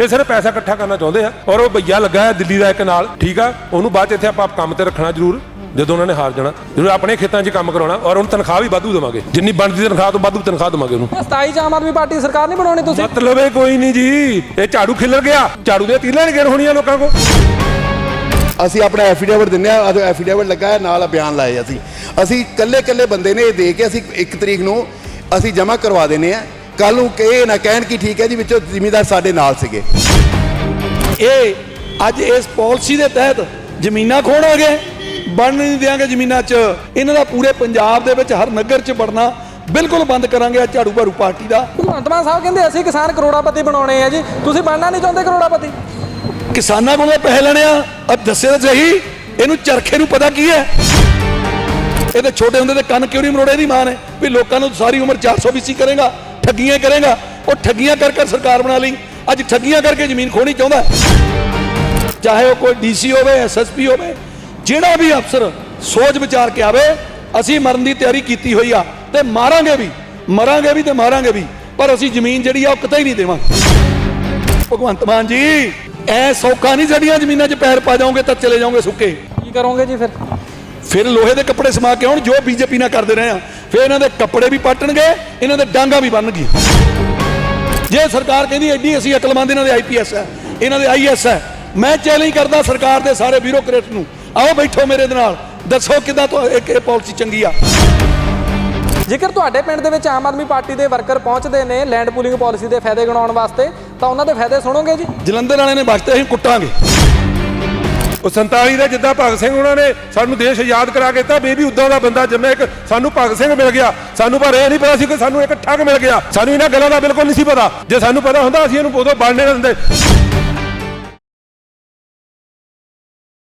ਇਹ ਸਿਰਫ ਪੈਸਾ ਇਕੱਠਾ ਕਰਨਾ ਚਾਹੁੰਦੇ ਆ। ਔਰ ਉਹ ਭਈਆ ਲੱਗਾ ਹੈ ਦਿੱਲੀ ਦਾ ਇੱਕ ਨਾਲ ਠੀਕ ਆ? ਉਹਨੂੰ ਬਾਅਦ ਚ ਇੱਥੇ ਆਪਾਂ ਕੰਮ ਤੇ ਰੱਖਣਾ ਜ਼ਰੂਰ ਜਦੋਂ ਉਹਨਾਂ ਨੇ ਹਾਰ ਜਾਣਾ। ਜਦੋਂ ਆਪਣੇ ਖੇਤਾਂ 'ਚ ਕੰਮ ਕਰਾਉਣਾ ਔਰ ਉਹਨੂੰ ਤਨਖਾਹ ਵੀ ਵਾਧੂ ਦੇਵਾਂਗੇ। ਜਿੰਨੀ ਬਣਦੀ ਤਨਖਾਹ ਤੋਂ ਵਾਧੂ ਤਨਖਾਹ ਦੇਵਾਂਗੇ ਉਹਨੂੰ। 27 ਚ ਆਮ ਆਦਮੀ ਪਾਰਟੀ ਸਰਕਾਰ ਨਹੀਂ ਬਣਾਉਣੀ ਤੁਸੀਂ? ਮਤਲਬ ਇਹ ਕੋਈ ਨਹੀਂ ਜੀ। ਇਹ ਝਾੜੂ ਖਿਲਰ ਗਿਆ। ਝਾੜੂ ਦੇ ਤੀਲਾਂ ਨਹੀਂ ਗਿਰ ਹੋਣੀਆਂ ਲੋਕਾਂ ਕੋਲ। ਅਸੀਂ ਆਪਣਾ ਐਫੀਡੇਵਿਟ ਦਿੰਨੇ ਆ ਅੱਜ ਐਫੀਡੇਵਿਟ ਲੱਗਾ ਹੈ ਨਾਲ ਬਿਆਨ ਲਾਏ ਅਸੀਂ। ਅਸੀਂ ਕੱਲੇ ਕੱਲੇ ਬੰਦੇ ਨੇ ਇਹ ਦੇ ਕੇ ਅਸੀਂ 1 ਤਰੀਕ ਨੂੰ ਅਸੀਂ ਜਮ੍ਹਾਂ ਕਰਵਾ ਦਿੰਨੇ ਆ। ਕੱਲ ਨੂੰ ਕਿ ਇਹ ਨਾ ਕਹਿਣ ਕਿ ਠੀਕ ਹੈ ਜੀ ਵਿੱਚੋਂ ਜ਼ਿਮੀਦਾਰ ਸਾਡੇ ਨਾਲ ਸੀਗੇ। ਇਹ ਅੱਜ ਇਸ ਪਾਲਿਸੀ ਦੇ ਤਹਿਤ ਜ਼ਮੀਨਾਂ ਖੋਣਾਂਗੇ ਬਣ ਨਹੀਂ ਦਿਆਂਗੇ ਜ਼ਮੀਨਾਂ 'ਚ। ਇਹਨਾਂ ਦਾ ਪੂਰੇ ਪੰਜਾਬ ਦੇ ਵਿੱਚ ਹਰ ਨਗਰ 'ਚ ਵੜਨਾ ਬਿਲਕੁਲ ਬੰਦ ਕਰਾਂਗੇ ਆ ਝਾੜੂ ਭਾਰੂ ਪਾਰਟੀ ਦਾ। ਭਗਵੰਤ ਮਾਨ ਸਾਹਿਬ ਕਹਿੰਦੇ ਅਸੀਂ ਕਿਸਾਨ ਕਰੋੜਾਪਤੀ ਬਣਾਉਣੇ ਆ ਜੀ। ਤੁਸੀਂ ਬਣਨਾ ਨਹੀਂ ਚਾਹੁੰਦੇ ਕਰੋੜਾਪਤੀ? ਕਿਸਾਨਾਂ ਕੋਲੋਂ ਪੈਸੇ ਲੈਣੇ ਆ। ਆ ਦੱਸੇ ਤਾਂ ਸਹੀ ਇਹਨੂੰ ਚਰਖੇ ਨੂੰ ਪਤਾ ਕੀ ਹੈ? ਇਹਦੇ ਛੋਟੇ ਹੁੰਦੇ ਤੇ ਕੰਨ ਕਿਉਂ ਨਹੀਂ ਮਰੋੜੇ ਦੀ ਮਾਂ ਨੇ? ਵੀ ਲੋਕਾਂ ਨੂੰ ਸਾਰੀ ਉਮਰ 420 ਕਰੇਗਾ। ਠੱਗੀਆਂ ਕਰੇਗਾ। ਉਹ ਠੱਗੀਆਂ ਕਰ ਕਰ ਸਰਕਾਰ ਬਣਾ ਲਈ। ਅੱਜ ਠੱਗੀਆਂ ਕਰਕੇ ਜ਼ਮੀਨ ਖੋਣੀ ਚਾਹੁੰਦਾ। ਚਾਹੇ ਉਹ ਕੋਈ ਡੀਸੀ ਹੋਵੇ ਐਸਐਸਪੀ ਹੋਵੇ ਜਿਹੜਾ ਵੀ ਅਫਸਰ ਸੋਚ ਵਿਚਾਰ ਕੇ ਆਵੇ ਅਸੀਂ ਮਰਨ ਦੀ ਤਿਆਰੀ ਕੀਤੀ ਹੋਈ ਆ ਤੇ ਮਾਰਾਂਗੇ ਵੀ ਮਰਾਂਗੇ ਵੀ ਤੇ ਮਾਰਾਂਗੇ ਵੀ ਪਰ ਅਸੀਂ ਜ਼ਮੀਨ ਜਿਹੜੀ ਆ ਉਹ ਕਿਤੇ ਹੀ ਨਹੀਂ ਦੇਵਾਂਗੇ। ਭਗਵੰਤ ਮਾਨ ਜੀ ਐ ਸੌਖਾ ਨਹੀਂ ਸਾਡੀਆਂ ਜ਼ਮੀਨਾਂ 'ਚ ਪੈਰ ਪਾ ਜਾਓਗੇ ਤਾਂ ਚਲੇ ਜਾਓਗੇ ਸੁੱਕੇ। ਕੀ ਕਰੋਗੇ ਜੀ ਫਿਰ? ਫਿਰ ਲੋਹੇ ਦੇ ਕੱਪੜੇ ਸਮਾ ਕੇ ਆਉਣ ਜੋ ਬੀਜੇਪੀ ਨਾਲ ਕਰਦੇ ਰਹੇ ਆ। ਫਿਰ ਇਹਨਾਂ ਦੇ ਕੱਪੜੇ ਵੀ ਪੱਟਣਗੇ ਇਹਨਾਂ ਦੇ ਡਾਂਗਾ ਵੀ ਬੰਨਣਗੇ ਜੇ ਸਰਕਾਰ ਕਹਿੰਦੀ ਐਡੀ ਅਸੀਂ ਅਕਲਮੰਦ ਇਹਨਾਂ ਦੇ ਆਈਪੀਐਸ ਹੈ ਇਹਨਾਂ ਦੇ ਆਈਐਸ ਹੈ ਮੈਂ ਚੈਲੰਜ ਕਰਦਾ ਸਰਕਾਰ ਦੇ ਸਾਰੇ ਬਿਊਰੋਕਰੇਟ ਨੂੰ ਆਓ ਬੈਠੋ ਮੇਰੇ ਦੇ ਨਾਲ ਦੱਸੋ ਕਿਦਾਂ ਤੋਂ ਇੱਕ ਇਹ ਪਾਲਿਸੀ ਚੰਗੀ ਆ। ਜੇਕਰ ਤੁਹਾਡੇ ਪਿੰਡ ਦੇ ਵਿੱਚ ਆਮ ਆਦਮੀ ਪਾਰਟੀ ਦੇ ਵਰਕਰ ਪਹੁੰਚਦੇ ਨੇ ਲੈਂਡ ਪੂਲਿੰਗ ਪਾਲਿਸੀ ਦੇ ਫਾਇਦੇ ਗਿਣਾਉਣ ਵਾਸਤੇ ਤਾਂ ਉਹਨਾਂ ਦੇ ਫਾਇਦੇ ਸੁਣੋਗੇ ਜੀ? ਜਲੰਧਰ ਵਾਲਿਆਂ ਨੇ ਬਖਤੇ ਅਸੀਂ ਕੁੱਟਾਂਗੇ। ਉਹ 47 ਦਾ ਜਿੱਦਾਂ ਭਗਤ ਸਿੰਘ ਉਹਨਾਂ ਨੇ ਸਾਨੂੰ ਦੇਸ਼ ਆਜ਼ਾਦ ਕਰਾ ਕੇ ਦਿੱਤਾ ਬੇਬੀ ਉਦਾਂ ਦਾ ਬੰਦਾ ਜੰਮਿਆ ਇੱਕ ਸਾਨੂੰ ਭਗਤ ਸਿੰਘ ਮਿਲ ਗਿਆ। ਸਾਨੂੰ ਪਰ ਇਹ ਨਹੀਂ ਪਤਾ ਸੀ ਕਿ ਸਾਨੂੰ ਇੱਕ ਠੱਗ ਮਿਲ ਗਿਆ। ਸਾਨੂੰ ਇਹਨਾਂ ਗੱਲਾਂ ਦਾ ਬਿਲਕੁਲ ਨਹੀਂ ਸੀ ਪਤਾ। ਜੇ ਸਾਨੂੰ ਪਤਾ ਹੁੰਦਾ, ਅਸੀਂ ਇਹਨੂੰ ਉਦੋਂ ਬਣਨੇ ਨਾ ਦਿੰਦੇ।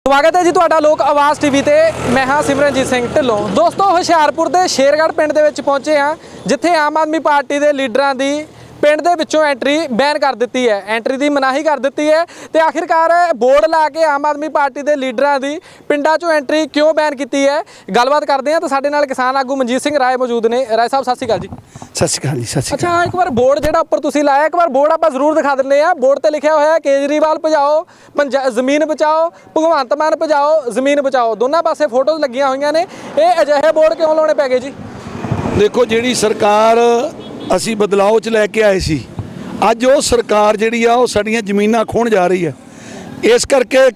ਸਵਾਗਤ ਹੈ ਜੀ ਤੁਹਾਡਾ ਲੋਕ ਆਵਾਜ਼ ਟੀਵੀ ਤੇ। ਮੈਂ ਹਾਂ ਸਿਮਰਨਜੀਤ ਸਿੰਘ ਢਿੱਲੋਂ। ਦੋਸਤੋ, ਹੁਸ਼ਿਆਰਪੁਰ ਦੇ ਸ਼ੇਰਗੜ੍ਹ ਪਿੰਡ ਦੇ ਵਿੱਚ ਪਹੁੰਚੇ ਹਾਂ, ਜਿੱਥੇ ਆਮ ਆਦਮੀ ਪਾਰਟੀ ਦੇ ਲੀਡਰਾਂ ਦੀ ਪਿੰਡ ਦੇ ਵਿੱਚੋਂ ਐਂਟਰੀ ਬੈਨ ਕਰ ਦਿੱਤੀ ਹੈ। ਐਂਟਰੀ ਦੀ ਮਨਾਹੀ ਕਰ ਦਿੱਤੀ ਹੈ ਤੇ ਆਖਿਰਕਾਰ ਬੋਰਡ ਲਾ ਕੇ ਆਮ ਆਦਮੀ ਪਾਰਟੀ ਦੇ ਲੀਡਰਾਂ ਦੀ ਪਿੰਡਾਂ 'ਚੋਂ ਐਂਟਰੀ ਕਿਉਂ ਬੈਨ ਕੀਤੀ ਹੈ? ਗੱਲਬਾਤ ਕਰਦੇ ਹਾਂ ਤਾਂ ਸਾਡੇ ਨਾਲ ਕਿਸਾਨ ਆਗੂ ਮਨਜੀਤ ਸਿੰਘ ਰਾਏ ਮੌਜੂਦ ਨੇ। ਰਾਏ ਸਾਹਿਬ ਸਤਿ ਸ਼੍ਰੀ ਅਕਾਲ ਜੀ। ਸਤਿ ਸ਼੍ਰੀ ਅਕਾਲ ਜੀ ਸਤਿ ਸ਼੍ਰੀ ਅੱਛਾ ਇੱਕ ਵਾਰ ਬੋਰਡ ਜਿਹੜਾ ਉੱਪਰ ਤੁਸੀਂ ਲਾਇਆ ਇੱਕ ਵਾਰ ਬੋਰਡ ਆਪਾਂ ਜ਼ਰੂਰ ਦਿਖਾ ਦਿੰਦੇ ਆ ਬੋਰਡ ਤੇ ਲਿਖਿਆ ਹੋਇਆ ਹੈ ਕੇਜਰੀਵਾਲ ਭਜਾਓ ਪੰਜਾ- ਜ਼ਮੀਨ ਬਚਾਓ ਭਗਵੰਤ ਮਾਨ ਭਜਾਓ ਜ਼ਮੀਨ ਬਚਾਓ। ਦੋਨਾਂ ਪਾਸੇ ਫੋਟੋਜ਼ ਲੱਗੀਆਂ ਹੋਈਆਂ ਨੇ। ਇਹ ਅਜਿਹੇ ਬੋਰਡ ਕਿਉਂ ਲਾਉਣੇ ਪੈ ਗਏ ਜੀ? ਦੇਖੋ ਜਿਹੜੀ ਸਰਕਾਰ ਅਸੀਂ ਬਦਲਾਅ ਚ ਲੈ ਕੇ ਆਏ ਸੀ। ਅੱਜ ਉਹ ਸਰਕਾਰ ਜਿਹੜੀ ਆ, ਉਹ ਸਾਡੀਆਂ ਜ਼ਮੀਨਾਂ ਖੋਣ ਜਾ ਰਹੀ ਆ। ਇਸ ਕਰਕੇ